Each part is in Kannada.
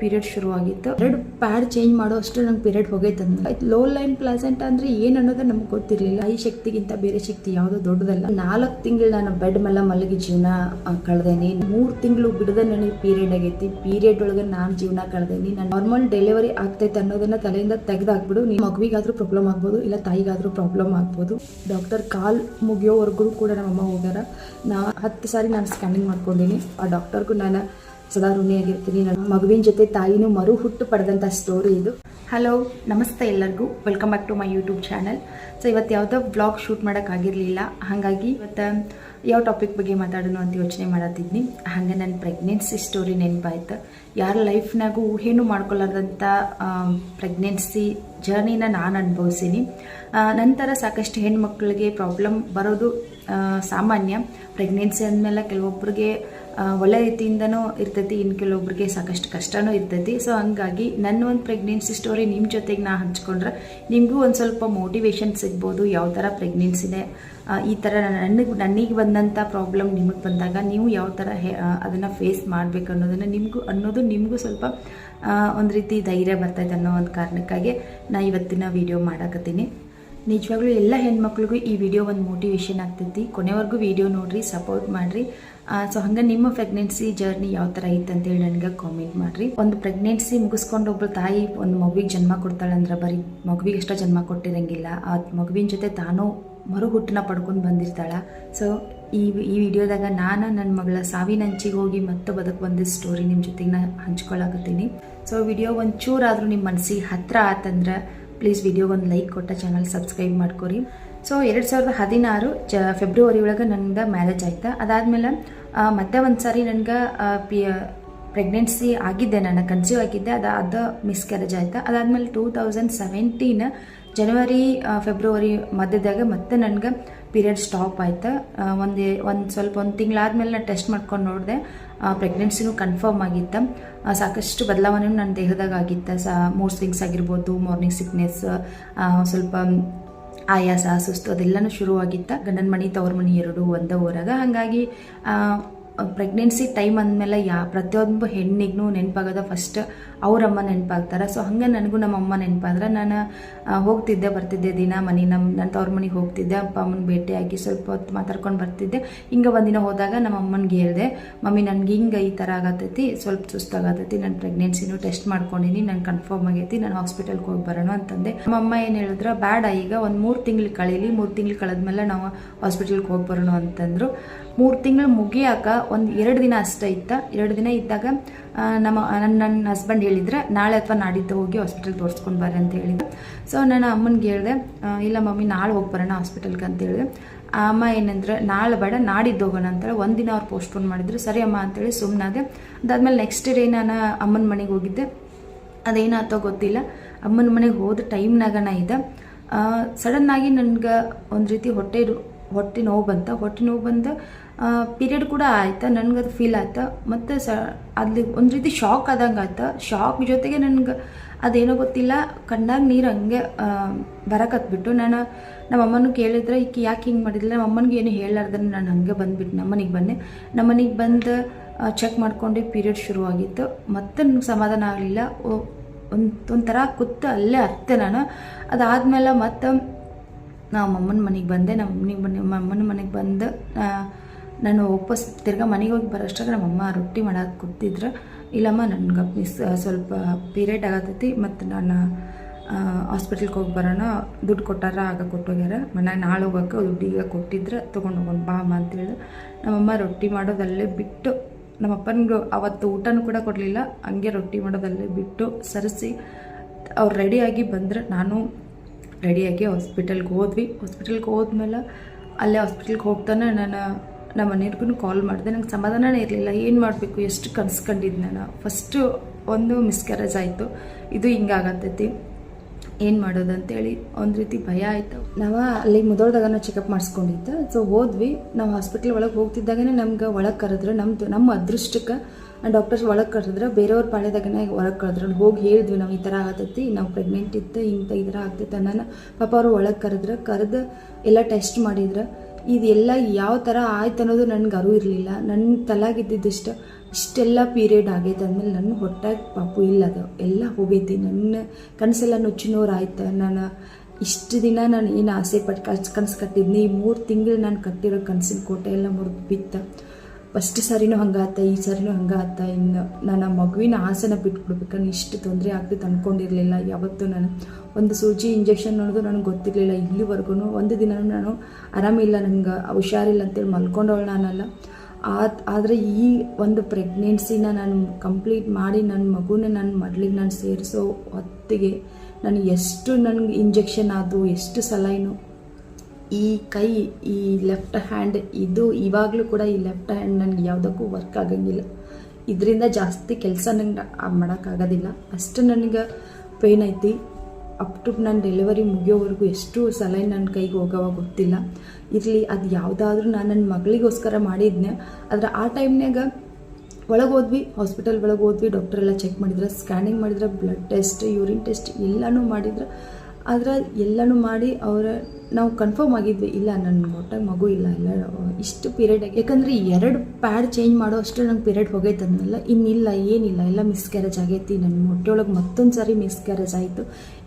ಪೀರಿಯಡ್ ಶುರು ಆಗಿತ್ತು ಎರಡು ಪ್ಯಾಡ್ ಚೇಂಜ್ ಮಾಡೋ ಅಷ್ಟು ನಂಗೆ ಪೀರಿಯಡ್ ಹೋಗೈತೆ ಲೋ ಲೈನ್ ಪ್ಲಾಸೆಂಟ್ ಅಂದ್ರೆ ಏನ್ ಅನ್ನೋದು ನಮ್ಗೆ ಗೊತ್ತಿರಲಿಲ್ಲ. ಈ ಶಕ್ತಿಗಿಂತ ಬೇರೆ ಶಕ್ತಿ ಯಾವುದು ದೊಡ್ಡದಲ್ಲ. ನಾಲ್ಕು ತಿಂಗಳು ನಾನು ಬೆಡ್ ಮೇಲೆ ಮಲಗಿ ಜೀವನ ಕಳೆದೇನಿ. ಮೂರು ತಿಂಗಳು ಬಿಡದ ನನಗೆ ಪೀರಿಯಡ್ ಆಗೈತಿ. ಪೀರಿಯಡ್ ಒಳಗೆ ನಾನು ಜೀವನ ಕಳೆದೇನಿ. ನಾನು ನಾರ್ಮಲ್ ಡೆಲಿವರಿ ಆಗ್ತೈತೆ ಅನ್ನೋದನ್ನ ತಲೆಯಿಂದ ತೆಗೆದಾಕ್ಬಿಡು. ನಿಮ್ಮ ಮಗುವಿಗಾದ್ರೂ ಪ್ರಾಬ್ಲಮ್ ಆಗ್ಬೋದು, ಇಲ್ಲ ತಾಯಿಗಾದ್ರೂ ಪ್ರಾಬ್ಲಮ್ ಆಗ್ಬೋದು. ಡಾಕ್ಟರ್ ಕಾಲ್ ಮುಗಿಯೋವರೆಗೂ ಕೂಡ ನಮ್ಮಮ್ಮ ಹೋಗ್ಯಾರ. ನಾ ಹತ್ತು ಸಾರಿ ನಾನು ಸ್ಕ್ಯಾನಿಂಗ್ ಮಾಡ್ಕೊಂಡಿನಿ. ಆ ಡಾಕ್ಟರ್ಗೂ ನಾನು ಸದಾ ಋಣಿಯಾಗಿರ್ತೀನಿ ನನ್ನ ಮಗುವಿನ ಜೊತೆ ತಾಯಿನೂ ಮರು ಹುಟ್ಟು ಪಡೆದಂಥ ಸ್ಟೋರಿ ಇದು. ಹಲೋ ನಮಸ್ತೆ ಎಲ್ಲರಿಗೂ. Welcome back to my YouTube channel so ಇವತ್ತು ಯಾವುದೋ ಬ್ಲಾಗ್ ಶೂಟ್ ಮಾಡೋಕ್ಕಾಗಿರಲಿಲ್ಲ ಹಾಗಾಗಿ ಇವತ್ತು ಯಾವ ಟಾಪಿಕ್ ಬಗ್ಗೆ ಮಾತಾಡೋಣ ಅಂತ ಯೋಚನೆ ಮಾಡತ್ತಿದ್ನಿ. ಹಾಗೆ ನನ್ನ ಪ್ರೆಗ್ನೆನ್ಸಿ ಸ್ಟೋರಿ ನೆನಪಾಯ್ತು. ಯಾರ ಲೈಫ್ನಾಗೂ ಊಹೆನೂ ಮಾಡ್ಕೊಳ್ಳಾರ್ದಂಥ ಪ್ರೆಗ್ನೆನ್ಸಿ ಜರ್ನಿನ ನಾನು ಅನುಭವಿಸೀನಿ. ನಂತರ ಸಾಕಷ್ಟು ಹೆಣ್ಮಕ್ಳಿಗೆ ಪ್ರಾಬ್ಲಮ್ ಬರೋದು ಸಾಮಾನ್ಯ. ಪ್ರೆಗ್ನೆನ್ಸಿ ಅಂದಮೇಲೆ ಕೆಲವೊಬ್ಬರಿಗೆ ಒಳ್ಳೆ ರೀತಿಯಿಂದನೂ ಇರ್ತೈತಿ. ಇನ್ನು ಕೆಲವೊಬ್ರಿಗೆ ಸಾಕಷ್ಟು ಕಷ್ಟನೂ ಇರ್ತೈತಿ. ಸೊ ಹಂಗಾಗಿ ನನ್ನ ಒಂದು ಪ್ರೆಗ್ನೆನ್ಸಿ ಸ್ಟೋರಿ ನಿಮ್ಮ ಜೊತೆಗೆ ನಾ ಹಂಚ್ಕೊಂಡ್ರೆ ನಿಮಗೂ ಒಂದು ಸ್ವಲ್ಪ ಮೋಟಿವೇಶನ್ ಸಿಗ್ಬೋದು ಯಾವ ಥರ ಪ್ರೆಗ್ನೆನ್ಸಿನೇ ಈ ಥರ ನನಗೆ ನನಗೆ ಬಂದಂಥ ಪ್ರಾಬ್ಲಮ್ ನಿಮಗೆ ಬಂದಾಗ ನೀವು ಯಾವ ಥರ ಹೆ ಅದನ್ನು ಫೇಸ್ ಮಾಡಬೇಕು ಅನ್ನೋದನ್ನು ನಿಮಗೂ, ಅನ್ನೋದು ನಿಮಗೂ ಸ್ವಲ್ಪ ಒಂದು ರೀತಿ ಧೈರ್ಯ ಬರ್ತೈತೆ ಅನ್ನೋ ಒಂದು ಕಾರಣಕ್ಕಾಗಿ ನಾ ಇವತ್ತಿನ ವಿಡಿಯೋ ಮಾಡಾಕತ್ತೀನಿ. ನಿಜವಾಗ್ಲೂ ಎಲ್ಲ ಹೆಣ್ಮಕ್ಳಿಗೂ ಈ ವಿಡಿಯೋ ಒಂದು ಮೋಟಿವೇಶನ್ ಆಗ್ತೈತಿ. ಕೊನೆವರೆಗೂ ವಿಡಿಯೋ ನೋಡ್ರಿ ಸಪೋರ್ಟ್ ಮಾಡಿರಿ. ಸೊ ಹಂಗೆ ನಿಮ್ಮ ಪ್ರೆಗ್ನೆನ್ಸಿ ಜರ್ನಿ ಯಾವ ಥರ ಐತೆ ಅಂತೇಳಿ ನನಗೆ ಕಾಮೆಂಟ್ ಮಾಡಿರಿ. ಒಂದು ಪ್ರೆಗ್ನೆನ್ಸಿ ಮುಗಿಸ್ಕೊಂಡು ಒಬ್ಬಳು ತಾಯಿ ಒಂದು ಮಗುವಿಗೆ ಜನ್ಮ ಕೊಡ್ತಾಳೆ ಅಂದ್ರೆ ಬರೀ ಮಗುವಿಗೆ ಎಷ್ಟೋ ಜನ್ಮ ಕೊಟ್ಟಿರಂಗಿಲ್ಲ. ಆ ಮಗುವಿನ ಜೊತೆ ತಾನು ಮರು ಹುಟ್ಟನ್ನ ಪಡ್ಕೊಂಡು ಬಂದಿರ್ತಾಳೆ. ಸೊ ಈ ಈ ವಿಡಿಯೋದಾಗ ನಾನು ನನ್ನ ಮಗಳ ಸಾವಿನ ಅಂಚಿಗೆ ಹೋಗಿ ಮತ್ತೆ ಬದುಕು ಬಂದಿದ್ದ ಸ್ಟೋರಿ ನಿಮ್ಮ ಜೊತೆಗೆ ನಾನು ಹಂಚ್ಕೊಳಕತ್ತೀನಿ. ಸೊ ವಿಡಿಯೋ ಒಂದು ಚೂರಾದರೂ ನಿಮ್ಮ ಮನಸ್ಸಿಗೆ ಹತ್ತಿರ ಆತಂದ್ರೆ ಪ್ಲೀಸ್ ವಿಡಿಯೋಗೆ ಒಂದು ಲೈಕ್ ಕೊಟ್ಟ ಚಾನಲ್ ಸಬ್ಸ್ಕ್ರೈಬ್ ಮಾಡ್ಕೊರಿ. ಸೊ ಎರಡು ಸಾವಿರದ ಹದಿನಾರು, ಜ ಫೆಬ್ರವರಿ ಒಳಗೆ ನನಗೆ ಮ್ಯಾರೇಜ್ ಆಯ್ತು. ಅದಾದಮೇಲೆ ಮತ್ತೆ ಒಂದು ಸಾರಿ ನನಗೆ ಪಿ ಪ್ರೆಗ್ನೆನ್ಸಿ ಆಗಿದ್ದೆ ನಾನು ಕನ್ಸ್ಯೂವ್ ಆಗಿದ್ದೆ, ಅದು ಅದು ಮಿಸ್ಕ್ಯಾರೇಜ್ ಆಯ್ತು. ಅದಾದಮೇಲೆ ಟೂ ತೌಸಂಡ್ ಸೆವೆಂಟೀನ್ ಜನವರಿ ಫೆಬ್ರವರಿ ಮಧ್ಯದಾಗ ಮತ್ತೆ ನನಗೆ ಪೀರಿಯಡ್ ಸ್ಟಾಪ್ ಆಯ್ತು. ಒಂದು ಒಂದು ಸ್ವಲ್ಪ ಒಂದು ತಿಂಗಳಾದ್ಮೇಲೆ ನಾನು ಟೆಸ್ಟ್ ಮಾಡ್ಕೊಂಡು ನೋಡಿದೆ. ಪ್ರೆಗ್ನೆನ್ಸಿನೂ ಕನ್ಫರ್ಮ್ ಆಗಿತ್ತು. ಸಾಕಷ್ಟು ಬದಲಾವಣೆ ನನ್ನ ದೇಹದಾಗ ಆಗಿತ್ತು. ಸ ಮೂಡ್ ಸ್ವಿಂಗ್ಸ್ ಆಗಿರ್ಬೋದು ಮಾರ್ನಿಂಗ್ ಸಿಕ್ನೆಸ್ ಸ್ವಲ್ಪ ಆಯಾಸ, ಸುಸ್ತು, ಅದೆಲ್ಲನೂ ಶುರುವಾಗಿತ್ತು. ಗಂಡನ ಮನೆ ತವ್ರ ಮನೆ ಎರಡು, ಒಂದೇ ಊರಾಗ. ಹಾಗಾಗಿ ಪ್ರೆಗ್ನೆನ್ಸಿ ಟೈಮ್ ಅಂದಮೇಲೆ ಯಾ, ಪ್ರತಿಯೊಂದು ಹೆಣ್ಣಿಗೂ ನೆನಪಾಗೋದ ಫಸ್ಟ್ ಅವರಮ್ಮ ನೆನಪಾಗ್ತಾರೆ. ಸೊ ಹಂಗೆ ನನಗೂ ನಮ್ಮ ಅಮ್ಮ ನೆನಪಾದ್ರೆ. ನಾನು ಹೋಗ್ತಿದ್ದೆ, ಬರ್ತಿದ್ದೆ ದಿನ ಮನೆ. ನಮ್ಮ ನನ್ನ ತವ್ರ ಮನೆಗೆ ಹೋಗ್ತಿದ್ದೆ. ಅಪ್ಪ ಅಮ್ಮನ ಭೇಟಿಯಾಗಿ ಸ್ವಲ್ಪ ಹೊತ್ತು ಮಾತಾಡ್ಕೊಂಡು ಬರ್ತಿದ್ದೆ. ಹಿಂಗೆ ಒಂದಿನ ಹೋದಾಗ ನಮ್ಮ ಅಮ್ಮನಿಗೆ ಹೇಳಿದೆ ಮಮ್ಮಿ, ನನಗೆ ಹಿಂಗೆ ಈ ಥರ ಆಗತ್ತೈತಿ ಸ್ವಲ್ಪ ಸುಸ್ತಾಗತ್ತೈತಿ ನಾನು ಪ್ರೆಗ್ನೆನ್ಸಿನೂ ಟೆಸ್ಟ್ ಮಾಡ್ಕೊಂಡಿನಿ. ನಾನು ಕನ್ಫರ್ಮ್ ಆಗೈತಿ. ನಾನು ಹಾಸ್ಪಿಟಲ್ಗೆ ಹೋಗಿ ಬರೋಣ ಅಂತಂದೆ. ನಮ್ಮ ಅಮ್ಮ ಏನು ಹೇಳಿದ್ರೆ, ಬ್ಯಾಡ, ಈಗ ಒಂದು ಮೂರು ತಿಂಗಳು ಕಳೀಲಿ. ಮೂರು ತಿಂಗಳು ಕಳೆದ್ಮೇಲೆ ನಾವು ಹಾಸ್ಪಿಟಲ್ಗೆ ಹೋಗಿ ಬರೋಣ ಅಂತಂದರು. ಮೂರು ತಿಂಗಳು ಮುಗಿಯಾಕ ಒಂದು ಎರಡು ದಿನ ಅಷ್ಟೇ ಇತ್ತ. ಎರಡು ದಿನ ಇದ್ದಾಗ ನಮ್ಮ ನನ್ನ ನನ್ನ ಹಸ್ಬೆಂಡ್ ಹೇಳಿದ್ರೆ, ನಾಳೆ ಅಥವಾ ನಾಡಿದ್ದು ಹೋಗಿ ಹಾಸ್ಪಿಟಲ್ ತೋರಿಸ್ಕೊಂಡು ಬರ್ರಿ ಅಂತ ಹೇಳಿದ್ರು. ಸೊ ನಾನು ಅಮ್ಮನಿಗೆ ಹೇಳಿದೆ ಇಲ್ಲ ಮಮ್ಮಿ, ನಾಳೆ ಹೋಗಿ ಬರೋಣ ಹಾಸ್ಪಿಟಲ್ಗೆ ಅಂತ ಹೇಳಿದೆ ಅಮ್ಮ ಏನಂದ್ರೆ, ನಾಳೆ ಬೇಡ, ನಾಡಿದ್ದು ಹೋಗೋಣ ಅಂತೇಳಿ ಒಂದಿನ ಅವ್ರು ಪೋಸ್ಟ್ಪೋನ್ ಮಾಡಿದ್ರು. ಸರಿ ಅಮ್ಮ ಅಂತೇಳಿ ಸುಮ್ಮನಾದೆ ಅದಾದ್ಮೇಲೆ ನೆಕ್ಸ್ಟ್ ಡೇ ನಾನು ಅಮ್ಮನ ಮನೆಗೆ ಹೋಗಿದ್ದೆ. ಅದೇನಾತೋ ಗೊತ್ತಿಲ್ಲ. ಅಮ್ಮನ ಮನೆಗೆ ಹೋದ ಟೈಮ್ನಾಗ ನಾ ಇದೆ. ಸಡನ್ನಾಗಿ ನನಗೆ ಒಂದು ರೀತಿ ಹೊಟ್ಟೆ ಹೊಟ್ಟೆ ನೋವು ಬಂತ. ಹೊಟ್ಟೆ ನೋವು ಬಂದು ಪೀರಿಯಡ್ ಕೂಡ ಆಯ್ತಾ? ನನಗೆ ಅದು ಫೀಲ್ ಆಯ್ತು? ಮತ್ತು ಸ, ಅಲ್ಲಿ ಒಂದು ರೀತಿ ಶಾಕ್ ಆದಂಗೆ ಆಯ್ತು? ಶಾಕ್ ಜೊತೆಗೆ ನನಗೆ ಅದೇನೋ ಗೊತ್ತಿಲ್ಲ. ಕಣ್ಣಾಗ ನೀರು ಹಂಗೆ ಬರಕತ್ಬಿಟ್ಟು ನಾನು ನಮ್ಮ ಅಮ್ಮನ ಕೇಳಿದ್ರೆ, ಈಕೆ ಯಾಕೆ ಹಿಂಗೆ ನಮ್ಮ ಅಮ್ಮನಿಗೆ ಏನು ಹೇಳಾರ್ದ್ರೆ ನಾನು ಹಂಗೆ ಬಂದ್ಬಿಟ್ಟು ನಮ್ಮನಿಗೆ ಬಂದೆ. ನಮ್ಮನಿಗೆ ಬಂದು ಚೆಕ್ ಮಾಡ್ಕೊಂಡು ಪೀರಿಯಡ್ ಶುರುವಾಗಿತ್ತು. ಮತ್ತೆ ನನಗೆ ಸಮಾಧಾನ ಆಗಲಿಲ್ಲ. ಒಂದು, ಒಂಥರ ಕೂತು ಅಲ್ಲೇ ಅತ್ತೆ ನಾನು. ಅದಾದಮೇಲೆ ಮತ್ತೆ ನಮ್ಮಮ್ಮನ ಮನೆಗೆ ಬಂದೆ. ನಮ್ಮ ಮನೆಗೆ ಬಂದು ನಮ್ಮ ಅಮ್ಮನ ಮನೆಗೆ ಬಂದು ನಾನು ವಾಪಸ್ ತಿರ್ಗಾ ಮನೆಗೆ ಹೋಗಿ ಬರೋಷ್ಟಾಗ ನಮ್ಮಮ್ಮ ರೊಟ್ಟಿ ಮಾಡೋಕೆ ಕೂತಿದ್ರು ಇಲ್ಲಮ್ಮ ನನಗೆ ಮಿಸ್ ಸ್ವಲ್ಪ ಪೀರಿಯಡ್ ಆಗತೈತಿ ಮತ್ತು ನಾನು ಹಾಸ್ಪಿಟ್ಲಿಗೆ ಹೋಗಿ ಬರೋಣ, ದುಡ್ಡು ಕೊಟ್ಟಾರ ಆಗ ಕೊಟ್ಟೋಗ್ಯಾರ ಮನೆ ನಾಳೆ ಹೋಗೋಕೆ ದುಡ್ಡು ಈಗ ಕೊಟ್ಟಿದ್ರೆ, ತೊಗೊಂಡು ಹೋಗೋಣ ಬಾ ಅಮ್ಮ ಅಂತೇಳಿ. ನಮ್ಮಮ್ಮ ರೊಟ್ಟಿ ಮಾಡೋದಲ್ಲೇ ಬಿಟ್ಟು ನಮ್ಮ ಅಪ್ಪನಿಗೆ ಅವತ್ತು ಊಟನೂ ಕೂಡ ಕೊಡಲಿಲ್ಲ, ಹಂಗೆ ರೊಟ್ಟಿ ಮಾಡೋದಲ್ಲೇ ಬಿಟ್ಟು ಸರಿಸಿ ಅವ್ರು ರೆಡಿಯಾಗಿ ಬಂದರೆ ನಾನು ರೆಡಿಯಾಗಿ ಹಾಸ್ಪಿಟಲ್ಗೆ ಹೋದ್ವಿ. ಹಾಸ್ಪಿಟಲ್ಗೆ ಹೋದ್ಮೇಲೆ ಅಲ್ಲೇ ಹಾಸ್ಪಿಟಲ್ಗೆ ಹೋಗ್ತಾನೆ ನಾನು ನಮ್ಮ ಮನೆಯವ್ರಿಗೂ ಕಾಲ್ ಮಾಡಿದೆ, ನಂಗೆ ಸಮಾಧಾನನೇ ಇರಲಿಲ್ಲ. ಏನು ಮಾಡಬೇಕು? ಎಷ್ಟು ಕನ್ಸ್ಕೊಂಡಿದ್ದೆ ನಾನು ಫಸ್ಟು ಒಂದು ಮಿಸ್ಕ್ಯಾರೇಜ್ ಆಯಿತು. ಇದು ಹಿಂಗಾಗತ್ತೈತಿ. ಏನು ಮಾಡೋದು ಅಂತೇಳಿ ಒಂದು ರೀತಿ ಭಯ ಆಯಿತು. ನಾವು ಅಲ್ಲಿ ಮುದೋಳ್ದಾಗ ನಾವು ಚೆಕಪ್ ಮಾಡಿಸ್ಕೊಂಡಿದ್ದೆ. ಸೊ ಹೋದ್ವಿ. ನಾವು ಹಾಸ್ಪಿಟ್ಲ್ ಒಳಗೆ ಹೋಗ್ತಿದ್ದಾಗನೇ ನಮ್ಗೆ ಒಳಗೆ ಕರೆದ್ರೆ. ನಮ್ಮದು ನಮ್ಮ ಅದೃಷ್ಟಕ್ಕೆ ಡಾಕ್ಟರ್ಸ್ ಒಳಗೆ ಕರೆದ್ರೆ. ಬೇರೆಯವ್ರ ಪಾಳ್ಯದಾಗನೇ ಒಳಗೆ ಕರೆದ್ರು. ಹೋಗಿ ಹೇಳಿದ್ವಿ ನಾವು ಈ ಥರ ಆಗತ್ತೈತಿ. ನಾವು ಪ್ರೆಗ್ನೆಂಟ್ ಇತ್ತು ಇಂಥ ಈ ಥರ ಆಗ್ತೈತೆ ನಾನು ಪಾಪ ಅವರು ಒಳಗೆ ಕರೆದ್ರೆ. ಕರೆದು ಎಲ್ಲ ಟೆಸ್ಟ್ ಮಾಡಿದ್ರೆ. ಇದೆಲ್ಲ ಯಾವ ಥರ ಆಯ್ತು ಅನ್ನೋದು ನನಗೆ ಅರಿವು ಇರಲಿಲ್ಲ. ನನ್ನ ತಲಾಗಿದ್ದಿದ್ದಷ್ಟು ಇಷ್ಟೆಲ್ಲ ಪೀರಿಯಡ್ ಆಗೈತೆ ಅಂದಮೇಲೆ ನನ್ನ ಹೊಟ್ಟೆ ಪಾಪು ಇಲ್ಲ ಅದು. ಎಲ್ಲ ಹೋಗೈತಿ. ನನ್ನ ಕನಸೆಲ್ಲ ನುಚ್ಚಿನೋರು ಆಯ್ತು ನಾನು ಇಷ್ಟು ದಿನ ನಾನು ಏನು ಆಸೆ ಪಟ್ಟು ಕನಸು ಕಟ್ಟಿದ್ನಿ. ಈ ಮೂರು ತಿಂಗಳು ನಾನು ಕಟ್ಟಿರೋ ಕನಸಿನ ಕೋಟೆ ಎಲ್ಲ ಮುರಿದು ಬಿತ್ತ. ಫಸ್ಟ್ ಸರಿನೂ ಹಂಗಾತ, ಈ ಸರಿನೂ ಹಂಗಾತ, ಇನ್ನು ನನ್ನ ಮಗುವಿನ ಆಸೆನ ಬಿಟ್ಬಿಡ್ಬೇಕಂದ್ರೆ ಇಷ್ಟು ತೊಂದರೆ ಆಗ್ತಿತ್ತು ಅಂದ್ಕೊಂಡಿರಲಿಲ್ಲ ಯಾವತ್ತೂ ನಾನು ಒಂದು ಸೂಜಿ ಇಂಜೆಕ್ಷನ್ ಅನ್ನೋದು ನನಗೆ ಗೊತ್ತಿರಲಿಲ್ಲ. ಇಲ್ಲಿವರೆಗೂ ಒಂದು ದಿನ ನಾನು ಆರಾಮಿಲ್ಲ. ನಂಗೆ ಹುಷಾರಿಲ್ಲ ಅಂತೇಳಿ ಮಲ್ಕೊಂಡವಳು ನಾನಲ್ಲ. ಆದರೆ ಈ ಒಂದು ಪ್ರೆಗ್ನೆನ್ಸಿನ ನಾನು ಕಂಪ್ಲೀಟ್ ಮಾಡಿ ನನ್ನ ಮಗುನ ನನ್ನ ಮಡ್ಲಿಗೆ ನಾನು ಸೇರಿಸೋ ಹೊತ್ತಿಗೆ ನಾನು ಎಷ್ಟು ನನಗೆ ಇಂಜೆಕ್ಷನ್ ಆದವು, ಎಷ್ಟು ಸಲೈನು ಈ ಕೈ, ಈ ಲೆಫ್ಟ್ ಹ್ಯಾಂಡ್ ಇದು ಇವಾಗಲೂ ಕೂಡ ಈ ಲೆಫ್ಟ್ ಹ್ಯಾಂಡ್ ನನಗೆ ಯಾವುದಕ್ಕೂ ವರ್ಕ್ ಆಗಂಗಿಲ್ಲ. ಇದರಿಂದ ಜಾಸ್ತಿ ಕೆಲಸ ನಂಗೆ ಮಾಡೋಕ್ಕಾಗೋದಿಲ್ಲ ಅಷ್ಟು ನನಗೆ ಪೇಯ್ನ್ ಐತಿ. ಅಪ್ ಟು ನನ್ನ ಡೆಲಿವರಿ ಮುಗಿಯೋವರೆಗೂ ಎಷ್ಟು ಸಲೈನ್ ನನ್ನ ಕೈಗೆ ಹೋಗೋವಾಗ ಗೊತ್ತಿಲ್ಲ. ಇರಲಿ, ಅದು ಯಾವುದಾದ್ರೂ ನಾನು ನನ್ನ ಮಗಳಿಗೋಸ್ಕರ ಮಾಡಿದ್ನೆ. ಆದರೆ ಆ ಟೈಮ್ನಾಗ ಒಳಗೆ ಹೋದ್ವಿ ಹಾಸ್ಪಿಟಲ್ ಒಳಗೆ ಹೋದ್ವಿ ಡಾಕ್ಟರ್ ಎಲ್ಲ ಚೆಕ್ ಮಾಡಿದ್ರೆ ಸ್ಕ್ಯಾನಿಂಗ್ ಮಾಡಿದ್ರೆ ಬ್ಲಡ್ ಟೆಸ್ಟ್ ಯೂರಿನ್ ಟೆಸ್ಟ್ ಎಲ್ಲನೂ ಮಾಡಿದ್ರೆ. ಆದ್ರೆ ಎಲ್ಲನೂ ಮಾಡಿ ಅವರ, ನಾವು ಕನ್ಫರ್ಮ್ ಆಗಿದ್ವಿ, ಇಲ್ಲ ನನ್ನ ಹೊಟ್ಟೆಗೆ ಮಗು ಇಲ್ಲ ಇಲ್ಲ, ಇಷ್ಟು ಪೀರಿಯಡ್ ಯಾಕಂದರೆ ಎರಡು ಪ್ಯಾಡ್ ಚೇಂಜ್ ಮಾಡೋ ಅಷ್ಟು ನಂಗೆ ಪೀರಿಯಡ್ ಹೋಗೈತೆ ಅಂದಲ್ಲ ಇನ್ನಿಲ್ಲ, ಏನಿಲ್ಲ, ಎಲ್ಲ ಮಿಸ್ಕ್ಯಾರೇಜ್ ಆಗೈತಿ ನನ್ನ ಹೊಟ್ಟೆಯೊಳಗೆ ಮತ್ತೊಂದು ಸಾರಿ ಮಿಸ್ಕ್ಯಾರೇಜ್ ಆಯಿತು.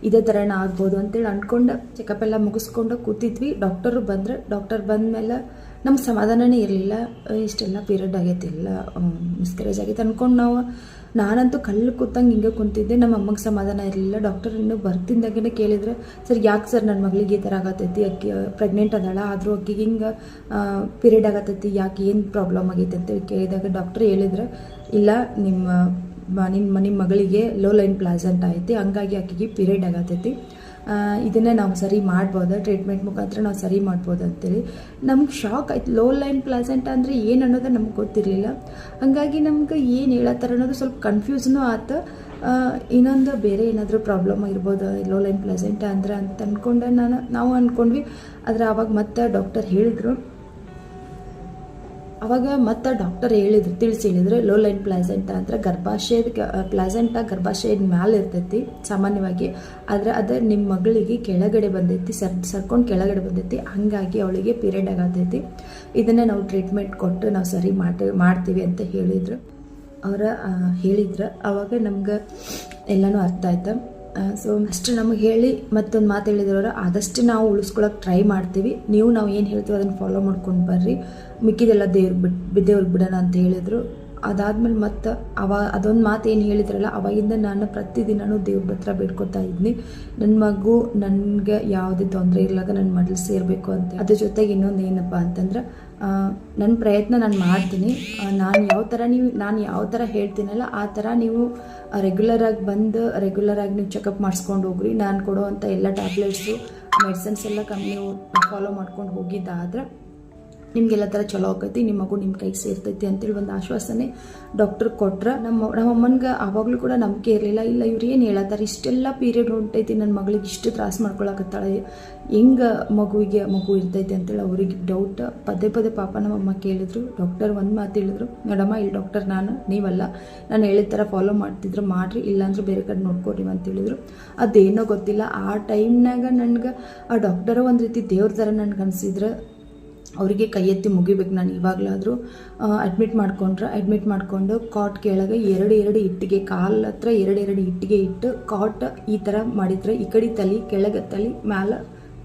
ಇದೇ ಥರನ ಆಗ್ಬೋದು ಅಂತೇಳಿ ಅಂದ್ಕೊಂಡು ಚೆಕಪ್ ಎಲ್ಲ ಮುಗಿಸ್ಕೊಂಡು ಕೂತಿದ್ವಿ. ಡಾಕ್ಟರು ಬಂದರೆ ಡಾಕ್ಟರ್ ಬಂದಮೇಲೆ ನಮ್ಗೆ ಸಮಾಧಾನನೇ ಇರಲಿಲ್ಲ. ಇಷ್ಟೆಲ್ಲ ಪೀರಿಯಡ್ ಆಗೈತೆ ಇಲ್ಲ ಮಿಸ್ಕ್ಯಾರೇಜ್ ಆಗೈತೆ ಅಂದ್ಕೊಂಡು ನಾವು ನಾನಂತೂ ಕಲ್ಲು ಕೂತಂಗೆ ಹಿಂಗೆ ಕುಂತಿದ್ದೆ. ನಮ್ಮ ಅಮ್ಮಗೆ ಸಮಾಧಾನ ಇರಲಿಲ್ಲ. ಡಾಕ್ಟರ್ ಇನ್ನೂ ಬರ್ತಿದ್ದಾಗೇ ಕೇಳಿದ್ರು, ಸರ್, ಯಾಕೆ ಸರ್ ನನ್ನ ಮಗಳಿಗೆ ಈ ಥರ ಆಗತ್ತೈತಿ ಅಕ್ಕಿ ಪ್ರೆಗ್ನೆಂಟ್ ಅದಾಳ. ಆದರೂ ಅಕ್ಕಿಗೆ ಹಿಂಗೆ ಪೀರಿಯಡ್ ಆಗತ್ತೈತಿ ಯಾಕೆ ಏನು ಪ್ರಾಬ್ಲಮ್ ಆಗೈತೆ? ಅಂತ ಕೇಳಿದಾಗ ಡಾಕ್ಟರ್ ಹೇಳಿದ್ರು, ಇಲ್ಲ, ನಿಮ್ಮ ನಿಮ್ಮ ನಿಮ್ಮ ಮಗಳಿಗೆ ಲೋ ಲೈನ್ ಪ್ಲಾಸೆಂಟ್ ಐತಿ. ಹಂಗಾಗಿ ಆಕೆಗೆ ಪೀರಿಯಡ್ ಆಗತೈತಿ. ಇದನ್ನೇ ನಾವು ಸರಿ ಮಾಡ್ಬೋದು? ಟ್ರೀಟ್ಮೆಂಟ್ ಮುಖಾಂತರ ನಾವು ಸರಿ ಮಾಡ್ಬೋದು ಅಂತೇಳಿ. ನಮ್ಗೆ ಶಾಕ್ ಆಯ್ತು. ಲೋ ಲೈನ್ ಪ್ಲಾಸೆಂಟ್ ಅಂದರೆ ಏನು ಅನ್ನೋದು ನಮ್ಗೆ ಗೊತ್ತಿರಲಿಲ್ಲ. ಹಾಗಾಗಿ ನಮ್ಗೆ ಏನು ಹೇಳತ್ತಾರ ಅನ್ನೋದು ಸ್ವಲ್ಪ ಕನ್ಫ್ಯೂಸ್ನೂ ಆತ. ಇನ್ನೊಂದು ಬೇರೆ ಏನಾದರೂ ಪ್ರಾಬ್ಲಮ್ ಆಗಿರ್ಬೋದು? ಲೋ ಲೈನ್ ಪ್ಲಾಸೆಂಟ ಅಂದ್ರೆ ಅಂತ ಅಂದ್ಕೊಂಡೆ ನಾನು, ನಾವು ಅಂದ್ಕೊಂಡ್ವಿ ಆದರೆ ಆವಾಗ ಮತ್ತೆ ಡಾಕ್ಟರ್ ಹೇಳಿದರು. ಅವಾಗ ಮತ್ತೆ ಡಾಕ್ಟರ್ ಹೇಳಿದ್ರು, ತಿಳಿಸಿ ಹೇಳಿದ್ರು ಲೋ ಲೈನ್ ಪ್ಲಾಸೆಂಟ ಅಂದ್ರೆ ಗರ್ಭಾಶಯದ ಪ್ಲಾಸೆಂಟ ಗರ್ಭಾಶಯದ ಮ್ಯಾಲೆ ಇರ್ತೈತಿ ಸಾಮಾನ್ಯವಾಗಿ. ಆದರೆ ಅದು ನಿಮ್ಮ ಮಗಳಿಗೆ ಕೆಳಗಡೆ ಬಂದೈತಿ, ಸರ್, ಸರ್ಕೊಂಡು ಕೆಳಗಡೆ ಬಂದೈತಿ, ಹಾಗಾಗಿ ಅವಳಿಗೆ ಪೀರಿಯಡ್ ಆಗತೈತಿ. ಇದನ್ನು ನಾವು ಟ್ರೀಟ್ಮೆಂಟ್ ಕೊಟ್ಟು ನಾವು ಸರಿ ಮಾಡಿ, ಮಾಡ್ತೀವಿ ಅಂತ ಹೇಳಿದ್ರು. ಅವರ ಹೇಳಿದ್ರು. ಅವಾಗ ನಮ್ಗೆ ಎಲ್ಲನೂ ಅರ್ಥ ಆಯ್ತು. ಸೊ ಅಷ್ಟು ನಮಗೆ ಹೇಳಿ ಮತ್ತೊಂದು ಮಾತು ಹೇಳಿದ್ರು ಆದಷ್ಟು ನಾವು ಉಳಿಸ್ಕೊಳಕ್ಕೆ ಟ್ರೈ ಮಾಡ್ತೀವಿ. ನೀವು ನಾವು ಏನು ಹೇಳ್ತೀವಿ ಅದನ್ನು ಫಾಲೋ ಮಾಡ್ಕೊಂಡು ಬರ್ರಿ. ಮಿಕ್ಕಿದೆಲ್ಲ ದೇವ್ರಿಗೆ ಬಿಟ್ಟು ದೇವ್ರಿಗೆ ಬಿಡೋಣ ಅಂತ ಹೇಳಿದರು. ಅದಾದ್ಮೇಲೆ ಮತ್ತೆ ಅವ, ಅದೊಂದು ಮಾತು ಏನು ಹೇಳಿದ್ರಲ್ಲ, ಅವಾಗಿಂದ ನಾನು ಪ್ರತಿದಿನನೂ ದೇವ್ರ ಹತ್ರ ಬೇಡ್ಕೊತಾ ಇದ್ನಿ. ನನ್ನ ಮಗು ನನಗೆ ಯಾವುದೇ ತೊಂದರೆ ಇರ್ಲಾಗ ನನ್ನ ಮಡ್ಲು ಸೇರಬೇಕು ಅಂತ. ಅದ್ರ ಜೊತೆಗೆ ಇನ್ನೊಂದು ಏನಪ್ಪ ಅಂತಂದ್ರೆ ನನ್ನ ಪ್ರಯತ್ನ ನಾನು ಮಾಡ್ತೀನಿ. ನಾನು ಯಾವ ಥರ ನೀವು ನಾನು ಯಾವ ಥರ ಹೇಳ್ತೀನಲ್ಲ, ಆ ಥರ ನೀವು ರೆಗ್ಯುಲರಾಗಿ ಬಂದು ರೆಗ್ಯುಲರಾಗಿ ನೀವು ಚೆಕಪ್ ಮಾಡಿಸ್ಕೊಂಡು ಹೋಗ್ರಿ. ನಾನು ಕೊಡುವಂಥ ಎಲ್ಲ ಟ್ಯಾಬ್ಲೆಟ್ಸು ಮೆಡಿಸಿನ್ಸ್ ಎಲ್ಲ ಕಮ್ಮಿ ಫಾಲೋ ಮಾಡ್ಕೊಂಡು ಹೋಗಿದ್ದಾದ್ರೆ ನಿಮಗೆಲ್ಲ ಥರ ಚಲೋ ಆಗೈತಿ ನಿಮ್ಮ ಮಗು ನಿಮ್ಮ ಕೈಗೆ ಸೇರ್ತೈತಿ ಅಂತೇಳಿ ಒಂದು ಆಶ್ವಾಸನೆ ಡಾಕ್ಟರ್ ಕೊಟ್ರೆ. ನಮ್ಮ ನಮ್ಮ ಅಮ್ಮನ್ಗೆ ಆವಾಗಲೂ ಕೂಡ ನಂಬಿಕೆ ಇರಲಿಲ್ಲ. ಇಲ್ಲ, ಇವ್ರು ಏನು ಹೇಳತ್ತಾರೆ? ಇಷ್ಟೆಲ್ಲ ಪೀರಿಯಡ್ ಹೊಂಟೈತಿ ನನ್ನ ಮಗಳಿಗೆ ಇಷ್ಟು ತ್ರಾಸ ಮಾಡ್ಕೊಳಕತ್ತಾಳೆ. ಹೆಂಗೆ ಮಗುವಿಗೆ ಮಗು ಇರ್ತೈತಿ ಅಂತೇಳಿ ಅವ್ರಿಗೆ ಡೌಟ್ ಪದೇ ಪದೇ ಪಾಪ ನಮ್ಮಮ್ಮ ಕೇಳಿದ್ರು. ಡಾಕ್ಟರ್ ಒಂದು ಮಾತು ಹೇಳಿದ್ರು ಮೇಡಮ್ಮ ಇಲ್ಲಿ ಡಾಕ್ಟರ್ ನಾನು, ನೀವಲ್ಲ. ನಾನು ಹೇಳಿದ ಥರ ಫಾಲೋ ಮಾಡ್ತಿದ್ರು ಮಾಡ್ರಿ, ಇಲ್ಲಾಂದ್ರೆ ಬೇರೆ ಕಡೆ ನೋಡ್ಕೊರಿ ಅಂತ ಹೇಳಿದ್ರು. ಅದೇನೋ ಗೊತ್ತಿಲ್ಲ. ಆ ಟೈಮ್ನಾಗ ನನಗೆ ಆ ಡಾಕ್ಟರ ಒಂದು ರೀತಿ ದೇವ್ರ ಥರ ನನ್ಗೆ ಅನ್ಸಿದ್ರೆ ಅವರಿಗೆ ಕೈ ಎತ್ತಿ ಮುಗಿಬೇಕು ನಾನು ಇವಾಗಲಾದರೂ. ಅಡ್ಮಿಟ್ ಮಾಡ್ಕೊಂಡ್ರೆ ಅಡ್ಮಿಟ್ ಮಾಡಿಕೊಂಡು ಕಾಟ್ ಕೆಳಗೆ ಎರಡು ಎರಡು ಇಟ್ಟಿಗೆ, ಕಾಲ್ ಹತ್ರ ಎರಡು ಎರಡು ಇಟ್ಟಿಗೆ ಇಟ್ಟು ಕಾಟ್ ಈ ಥರ ಮಾಡಿದ್ರೆ, ಈ ಕಡೆ ತಲೆ, ಕೆಳಗೆ ತಲೆ, ಮ್ಯಾಲ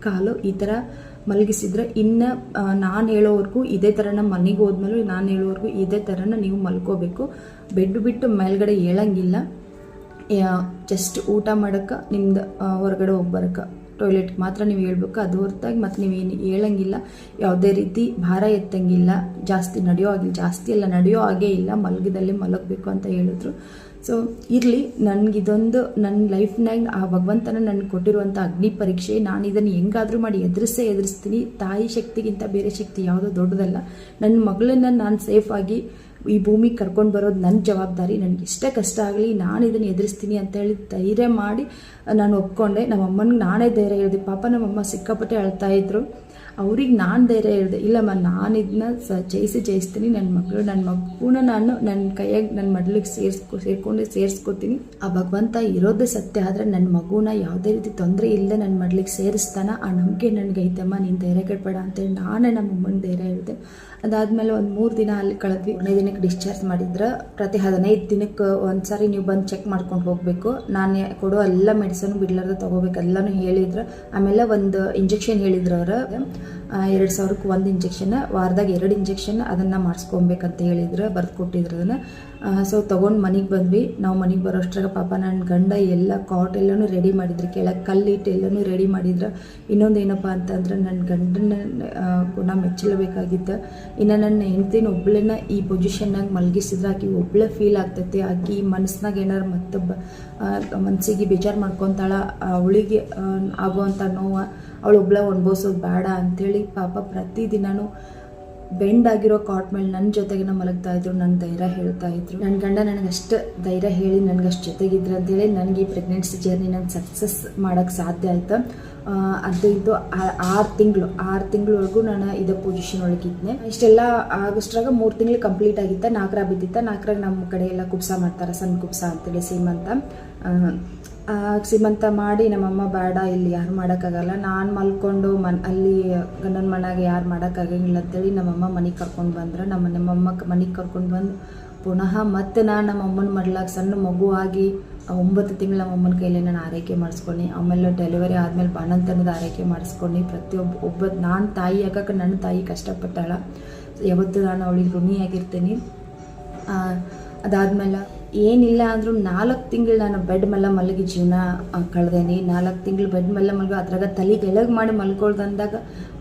ಕಾಲು ಈ ಥರ ಮಲಗಿಸಿದ್ರೆ ಇನ್ನು ನಾನು ಹೇಳೋವರೆಗೂ ಇದೇ ಥರನ ಮನೆಗೆ ಹೋದ್ಮೇಲೆ ನಾನು ಹೇಳೋವರೆಗೂ ಇದೇ ಥರನ ನೀವು ಮಲ್ಕೋಬೇಕು. ಬೆಡ್ ಬಿಟ್ಟು ಮೇಲ್ಗಡೆ ಹೇಳಂಗಿಲ್ಲ. ಜಸ್ಟ್ ಊಟ ಮಾಡೋಕ್ಕೆ, ನಿಮ್ದು ಹೊರಗಡೆ ಹೋಗಿ ಬರೋಕ್ಕೆ ಟಾಯ್ಲೆಟ್ಗೆ ಮಾತ್ರ ನೀವು ಹೇಳ್ಬೇಕು, ಅದು ಹೊರತಾಗಿ ಮತ್ತು ನೀವೇನು ಹೇಳಂಗಿಲ್ಲ. ಯಾವುದೇ ರೀತಿ ಭಾರ ಎತ್ತಂಗಿಲ್ಲ, ಜಾಸ್ತಿ ನಡೆಯೋ ಆಗಿಲ್ಲ ಜಾಸ್ತಿ ಎಲ್ಲ ನಡೆಯೋ ಹಾಗೇ ಇಲ್ಲ, ಮಲಗಿದಲ್ಲಿ ಮಲಗಬೇಕು ಅಂತ ಹೇಳಿದ್ರು. ಸೊ ಇರಲಿ, ನನಗಿದೊಂದು ನನ್ನ ಲೈಫ್ನಾಗ ಆ ಭಗವಂತನ ನನಗೆ ಕೊಟ್ಟಿರುವಂಥ ಅಗ್ನಿ ಪರೀಕ್ಷೆ, ನಾನು ಇದನ್ನು ಹೆಂಗಾದರೂ ಮಾಡಿ ಎದುರಿಸೇ ಎದುರಿಸ್ತೀನಿ. ತಾಯಿ ಶಕ್ತಿಗಿಂತ ಬೇರೆ ಶಕ್ತಿ ಯಾವುದೋ ದೊಡ್ಡದಲ್ಲ. ನನ್ನ ಮಗಳನ್ನ ನಾನು ಸೇಫಾಗಿ ಈ ಭೂಮಿಗೆ ಕರ್ಕೊಂಡು ಬರೋದು ನನ್ನ ಜವಾಬ್ದಾರಿ, ನನಗೆ ಇಷ್ಟೇ ಕಷ್ಟ ಆಗಲಿ ನಾನು ಇದನ್ನು ಎದುರಿಸ್ತೀನಿ ಅಂತ ಹೇಳಿ ಧೈರ್ಯ ಮಾಡಿ ನಾನು ಒಪ್ಕೊಂಡೆ. ನಮ್ಮ ಅಮ್ಮನಿಗೆ ನಾನೇ ಧೈರ್ಯ ಹೇಳಿದೆ. ಪಾಪ ನಮ್ಮಮ್ಮ ಸಿಕ್ಕಾಪಟ್ಟೆ ಅಳ್ತಾ ಇದ್ರು. ಅವ್ರಿಗೆ ನಾನು ಧೈರ್ಯ ಹೇಳಿದೆ, ಇಲ್ಲಮ್ಮ, ನಾನು ಇದನ್ನ ಸ ಜಯಿಸಿ ಜಯಿಸ್ತೀನಿ. ನನ್ನ ಮಗಳು ನನ್ನ ಮಗುನ ನಾನು ನನ್ನ ಕೈಯಾಗಿ ನನ್ನ ಮಡ್ಲಿಗೆ ಸೇರಿಸ್ಕೊ, ಸೇರ್ಕೊಂಡು, ಸೇರಿಸ್ಕೊತೀನಿ. ಆ ಭಗವಂತ ಇರೋದೇ ಸತ್ಯ, ಆದರೆ ನನ್ನ ಮಗುನ ಯಾವುದೇ ರೀತಿ ತೊಂದರೆ ಇಲ್ಲದೆ ನನ್ನ ಮಡ್ಲಿಗೆ ಸೇರಿಸ್ತಾನ. ಆ ನಂಬಿಕೆ ನನಗೆ ಐತಮ್ಮ ನೀನು ಧೈರ್ಯ ಕೆಡಬೇಡ ಅಂತೇಳಿ ನಾನೇ ನಮ್ಮ ಅಮ್ಮನ ಧೈರ್ಯ ಹೇಳಿದೆ. ಅದಾದಮೇಲೆ ಒಂದು ಮೂರು ದಿನ ಅಲ್ಲಿ ಕಳೆದ್ವಿ. ಮೂರನೇ ದಿನಕ್ಕೆ ಡಿಸ್ಚಾರ್ಜ್ ಮಾಡಿದ್ರೆ, ಪ್ರತಿ ಹದಿನೈದು ದಿನಕ್ಕೆ ಒಂದು ಸಾರಿ ನೀವು ಬಂದು ಚೆಕ್ ಮಾಡ್ಕೊಂಡು ಹೋಗಬೇಕು. ನಾನು ಕೊಡೋ ಎಲ್ಲ ಮೆಡಿಸನ್ ಬಿಡ್ಲಾರ್ದ ತೊಗೋಬೇಕು, ಎಲ್ಲನೂ ಹೇಳಿದ್ರು. ಆಮೇಲೆ ಒಂದು ಇಂಜೆಕ್ಷನ್ ಹೇಳಿದ್ರು ಅವರು. ಎರಡು ಸಾವಿರಕ್ಕೆ ಒಂದು ಇಂಜೆಕ್ಷನ್, ವಾರದಾಗ ಎರಡು ಇಂಜೆಕ್ಷನ್ ಅದನ್ನು ಮಾಡಿಸ್ಕೊಬೇಕಂತ ಹೇಳಿದ್ರು ಬರ್ದು ಕೊಟ್ಟಿದ್ರು ಅದನ್ನು ಸೊ ತೊಗೊಂಡು ಮನೆಗೆ ಬಂದ್ವಿ. ನಾವು ಮನೆಗೆ ಬರೋಷ್ಟ್ರಾಗ ಪಾಪ ನನ್ನ ಗಂಡ ಎಲ್ಲ ಕಾಟ್ ಎಲ್ಲನೂ ರೆಡಿ ಮಾಡಿದ್ರು. ಕೆಳಗೆ ಕಲ್ಲಿಟ್ಟು ಎಲ್ಲನೂ ರೆಡಿ ಮಾಡಿದ್ರು. ಇನ್ನೊಂದು ಏನಪ್ಪ ಅಂತಂದ್ರೆ ನನ್ನ ಗಂಡನ ಗುಣ ಮೆಚ್ಚಲಬೇಕಾಗಿತ್ತು. ಇನ್ನು ನನ್ನ ಹೆಂಡ್ತಿನ ಒಬ್ಳನ್ನ ಈ ಪೊಸಿಷನ್ನಾಗ ಮಲಗಿಸಿದ್ರೆ ಆಕೆ ಒಬ್ಳೆ ಫೀಲ್ ಆಗ್ತೈತಿ. ಆಕಿ ಮನಸ್ನಾಗ ಏನಾರು ಮತ್ತೊಬ್ಬ ಮನಸ್ಸಿಗೆ ಬೇಜಾರು ಮಾಡ್ಕೊತಾಳ. ಅವಳಿಗೆ ಆಗುವಂಥ ನೋವು ಅವಳು ಒಬ್ಳ ಅನ್ಭವಿಸೋದು ಬೇಡ ಅಂಥೇಳಿ ಪಾಪ ಪ್ರತಿದಿನನೂ ಬೆಂಡ್ ಆಗಿರೋ ಕಾಟ್ ಮೇಲೆ ನನ್ನ ಜೊತೆಗೆ ಮಲಗ್ತಾ ಇದ್ರು ನನ್ನ ಧೈರ್ಯ ಹೇಳ್ತಾ ಇದ್ರು. ನನ್ನ ಗಂಡ ನನಗೆ ಅಷ್ಟು ಧೈರ್ಯ ಹೇಳಿ ನನಗೆ ಅಷ್ಟು ಜೊತೆಗಿದ್ರು ಅಂತೇಳಿ ನನಗೆ ಈ ಪ್ರೆಗ್ನೆನ್ಸಿ ಜರ್ನಿ ನಂಗೆ ಸಕ್ಸಸ್ ಮಾಡೋಕ್ಕೆ ಸಾಧ್ಯ ಆಯ್ತು. ಅದು ಇದು ಆರು ತಿಂಗಳು ಆರು ತಿಂಗಳವರೆಗೂ ನಾನು ಇದೇ ಪೊಸಿಷನ್ ಒಳಗಿದ್ದೆ ಇಷ್ಟೆಲ್ಲ ಆಗಸ್ಟ್ರಾಗ ಮೂರು ತಿಂಗಳು ಕಂಪ್ಲೀಟ್ ಆಗಿತ್ತ ನಾಲ್ಕರ ಬಿದ್ದಿತ್ತ ನಾಲ್ಕರಾಗ ನಮ್ಮ ಕಡೆ ಎಲ್ಲ ಕುಬ್ಸ ಮಾಡ್ತಾರೆ ಸಣ್ಣ ಕುಬ್ಸ ಅಂತೇಳಿ ಸೇಮ್ ಆ, ಸೀಮಂತ ಮಾಡಿ ನಮ್ಮಮ್ಮ ಬೇಡ, ಇಲ್ಲಿ ಯಾರು ಮಾಡೋಕ್ಕಾಗಲ್ಲ. ನಾನು ಮಲ್ಕೊಂಡು ಮನ್, ಅಲ್ಲಿ ಗಂಡನ ಮನೆಗೆ ಯಾರು ಮಾಡೋಕ್ಕಾಗಂಗಿಲ್ಲ ಅಂತೇಳಿ ನಮ್ಮಮ್ಮ ಮನೆಗೆ ಕರ್ಕೊಂಡು ಬಂದ್ರೆ. ನಮ್ಮ, ನಮ್ಮಮ್ಮ ಮನೆಗೆ ಕರ್ಕೊಂಡು ಬಂದು ಪುನಃ ಮತ್ತೆ ನಾನು ನಮ್ಮಮ್ಮನ ಮಡ್ಲಾಗ ಸಣ್ಣ ಮಗು ಆಗಿ ಒಂಬತ್ತು ತಿಂಗಳು ನಮ್ಮಮ್ಮನ ಕೈಯಲ್ಲಿ ನಾನು ಆರೈಕೆ ಮಾಡಿಸ್ಕೊಂಡು. ಆಮೇಲೆ ಡೆಲಿವರಿ ಆದಮೇಲೆ ಬಾಣಂತನದ ಆರೈಕೆ ಮಾಡಿಸ್ಕೊಂಡು. ಪ್ರತಿಯೊಬ್ಬ ಒಬ್ಬ ನಾನು ತಾಯಿ ಆಗಕ್ಕೆ ನನ್ನ ತಾಯಿ ಕಷ್ಟಪಟ್ಟಾಳ. ಯಾವತ್ತೂ ನಾನು ಅವಳಿಗೆ ಋಣಿಯಾಗಿರ್ತೀನಿ. ಅದಾದ್ಮೇಲೆ ಏನಿಲ್ಲ ಅಂದರೂ ನಾಲ್ಕು ತಿಂಗಳು ನಾನು ಬೆಡ್ ಮೇಲೆ ಮಲಗಿ ಜೀವನ ಕಳೆದೇನಿ. ನಾಲ್ಕು ತಿಂಗಳು ಬೆಡ್ ಮೇಲೆ ಮಲಗೋ, ಅದ್ರಾಗ ತಲೆ ಕೆಳಗೆ ಮಾಡಿ ಮಲ್ಕೊಳ್ದಂದಾಗ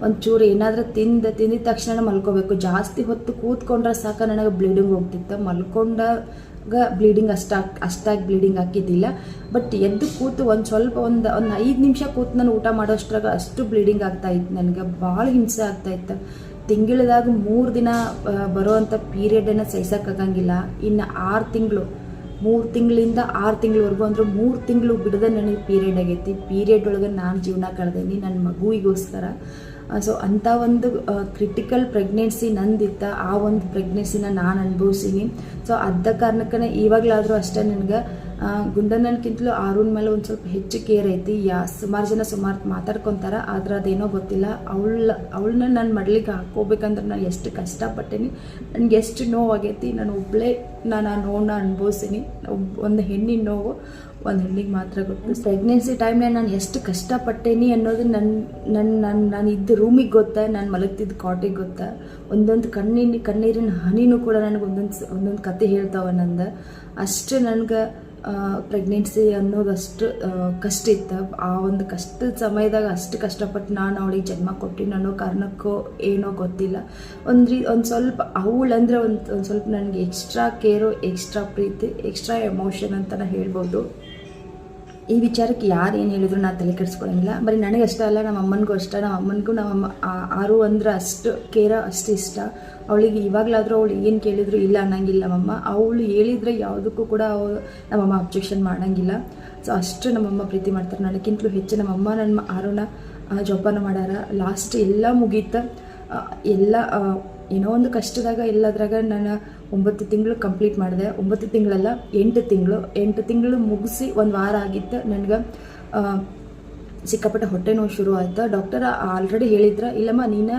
ಒಂಚೂರು ಏನಾದರೂ ತಿಂದ, ತಿಂದಿದ ತಕ್ಷಣ ಮಲ್ಕೋಬೇಕು. ಜಾಸ್ತಿ ಹೊತ್ತು ಕೂತ್ಕೊಂಡ್ರೆ ಸಾಕ ನನಗೆ ಬ್ಲೀಡಿಂಗ್ ಹೋಗ್ತಿತ್ತು. ಮಲ್ಕೊಂಡಾಗ ಬ್ಲೀಡಿಂಗ್ ಅಷ್ಟಾಗಿ ಅಷ್ಟಾಗಿ ಬ್ಲೀಡಿಂಗ್ ಹಾಕಿದ್ದಿಲ್ಲ. ಬಟ್ ಎದ್ದು ಕೂತು ಒಂದು ಸ್ವಲ್ಪ ಒಂದು ಒಂದು ಐದು ನಿಮಿಷ ಕೂತು ನಾನು ಊಟ ಮಾಡೋಷ್ಟ್ರಾಗ ಅಷ್ಟು ಬ್ಲೀಡಿಂಗ್ ಆಗ್ತಾ ಇತ್ತು ನನಗೆ. ಭಾಳ ಹಿಂಸೆ ಆಗ್ತಾ ಇತ್ತು. ತಿಂಗಳದಾಗ ಮೂರು ದಿನ ಬರುವಂಥ ಪೀರಿಯಡನ್ನು ಸಹಿಸೋಕ್ಕಾಗಂಗಿಲ್ಲ ಇನ್ನು ಆರು ತಿಂಗಳು. ಮೂರು ತಿಂಗಳಿಂದ ಆರು ತಿಂಗಳವರೆಗೂ ಅಂದ್ರೆ ಮೂರು ತಿಂಗಳು ಬಿಡದೆ ನನಗೆ ಪೀರಿಯಡ್ ಆಗೈತಿ. ಪೀರಿಯಡ್ ಒಳಗೆ ನಾನು ಜೀವನ ಕಳೆದೇನಿ ನನ್ನ ಮಗುವಿಗೋಸ್ಕರ. ಸೊ ಅಂಥ ಒಂದು ಕ್ರಿಟಿಕಲ್ ಪ್ರೆಗ್ನೆನ್ಸಿ ನಂದಿತ್ತ, ಆ ಒಂದು ಪ್ರೆಗ್ನೆನ್ಸಿನ ನಾನು ಅನುಭವಿಸೀನಿ. ಸೊ ಅದ ಕಾರಣಕ್ಕೆ ಇವಾಗಲಾದರೂ ಅಷ್ಟೇ ನನಗೆ ಗುಂಡನನ್ಕಿಂತಲೂ ಆರುನ್ ಮೇಲೆ ಒಂದು ಸ್ವಲ್ಪ ಹೆಚ್ಚು ಕೇರ್ ಐತಿ. ಯಾ, ಸುಮಾರು ಜನ ಸುಮಾರು ಮಾತಾಡ್ಕೊತಾರ, ಆದ್ರೆ ಅದೇನೋ ಗೊತ್ತಿಲ್ಲ. ಅವಳ ಅವಳನ್ನ ನಾನು ಮಡ್ಲಿಕ್ಕೆ ಹಾಕೋಬೇಕಂದ್ರೆ ನಾನು ಎಷ್ಟು ಕಷ್ಟಪಟ್ಟೇನಿ. ನನಗೆ ಎಷ್ಟು ನೋವಾಗೈತಿ. ನಾನು ಒಬ್ಬಳೇ ನಾನು ಆ ನೋವನ್ನ ಅನುಭವಿಸೀನಿ. ಒಂದು ಹೆಣ್ಣಿನ ನೋವು, ಒಂದು ಹೆಣ್ಣಿಗೆ ಮಾತ್ರ ಗೊತ್ತು. ಪ್ರೆಗ್ನೆನ್ಸಿ ಟೈಮ್ನಾಗ ನಾನು ಎಷ್ಟು ಕಷ್ಟಪಟ್ಟೇನಿ ಅನ್ನೋದು ನನ್ನ ನನ್ನ ನನ್ನ ನಾನು ಇದ್ದ ರೂಮಿಗೆ ಗೊತ್ತಾ, ನಾನು ಮಲಗ್ತಿದ್ದ ಕಾಟಿಗೆ ಗೊತ್ತಾ. ಒಂದೊಂದು ಕಣ್ಣಿನ, ಕಣ್ಣೀರಿನ ಹನಿನೂ ಕೂಡ ನನಗೆ ಒಂದೊಂದು ಒಂದೊಂದು ಕತೆ ಹೇಳ್ತಾವ ನಂದು. ಅಷ್ಟು ನನಗೆ ಪ್ರೆಗ್ನೆನ್ಸಿ ಅನ್ನೋದು ಅಷ್ಟು ಕಷ್ಟ ಇತ್ತು. ಆ ಒಂದು ಕಷ್ಟದ ಸಮಯದಾಗ ಅಷ್ಟು ಕಷ್ಟಪಟ್ಟು ನಾನು ಅವಳಿಗೆ ಜನ್ಮ ಕೊಟ್ಟಿನಿ ಅನ್ನೋ ಕಾರಣಕ್ಕೋ ಏನೋ ಗೊತ್ತಿಲ್ಲ. ಒಂದು ರೀ, ಒಂದು ಸ್ವಲ್ಪ ಅವಳಂದ್ರೆ ಒಂದು ಒಂದು ಸ್ವಲ್ಪ ನನಗೆ ಎಕ್ಸ್ಟ್ರಾ ಕೇರು ಎಕ್ಸ್ಟ್ರಾ ಪ್ರೀತಿ ಎಕ್ಸ್ಟ್ರಾ ಎಮೋಷನ್ ಅಂತ ಹೇಳ್ಬೋದು. ಈ ವಿಚಾರಕ್ಕೆ ಯಾರು ಏನು ಹೇಳಿದ್ರು ನಾನು ತಲೆ ಕೆಡಿಸ್ಕೊಳಂಗಿಲ್ಲ. ಬರೀ ನನಗೆ ಅಷ್ಟೇ ಅಲ್ಲ ನಮ್ಮ ಅಮ್ಮನಿಗೂ ಅಷ್ಟ. ನಮ್ಮ ಅಮ್ಮನಿಗೂ ನಮ್ಮ ಅಮ್ಮ ಆರು ಅಂದ್ರೆ ಅಷ್ಟು ಕೇರ ಅಷ್ಟು ಇಷ್ಟ. ಅವಳಿಗೆ ಇವಾಗಲಾದರೂ ಅವಳು ಏನು ಕೇಳಿದ್ರು ಇಲ್ಲ ಅನ್ನಂಗಿಲ್ಲ ನಮ್ಮಮ್ಮ. ಅವಳು ಹೇಳಿದ್ರೆ ಯಾವುದಕ್ಕೂ ಕೂಡ ಅವಳು ನಮ್ಮಮ್ಮ ಅಬ್ಜೆಕ್ಷನ್ ಮಾಡೋಂಗಿಲ್ಲ. ಸೊ ಅಷ್ಟು ನಮ್ಮಮ್ಮ ಪ್ರೀತಿ ಮಾಡ್ತಾರೆ. ನನಗಿಂತಲೂ ಹೆಚ್ಚು ನಮ್ಮಮ್ಮ ನನ್ನ ಆರೋಣ ಜೋಪಾನ ಮಾಡ್ಯಾರ ಲಾಸ್ಟ್ ಎಲ್ಲ ಮುಗೀತ. ಎಲ್ಲ ಏನೋ ಒಂದು ಕಷ್ಟದಾಗ ಎಲ್ಲದ್ರಾಗ ನಾನು ಒಂಬತ್ತು ತಿಂಗಳು ಕಂಪ್ಲೀಟ್ ಮಾಡಿದೆ. ಒಂಬತ್ತು ತಿಂಗಳಲ್ಲ, ಎಂಟು ತಿಂಗಳು. ಎಂಟು ತಿಂಗಳು ಮುಗಿಸಿ ಒಂದು ವಾರ ಆಗಿತ್ತು ನನಗೆ. ಸಿಕ್ಕಾಪಟ್ಟೆ ಹೊಟ್ಟೆ ನೋವು ಶುರು ಆಯ್ತು. ಡಾಕ್ಟರ್ ಆಲ್ರೆಡಿ ಹೇಳಿದ್ರ, ಇಲ್ಲಮ್ಮ, ನೀನು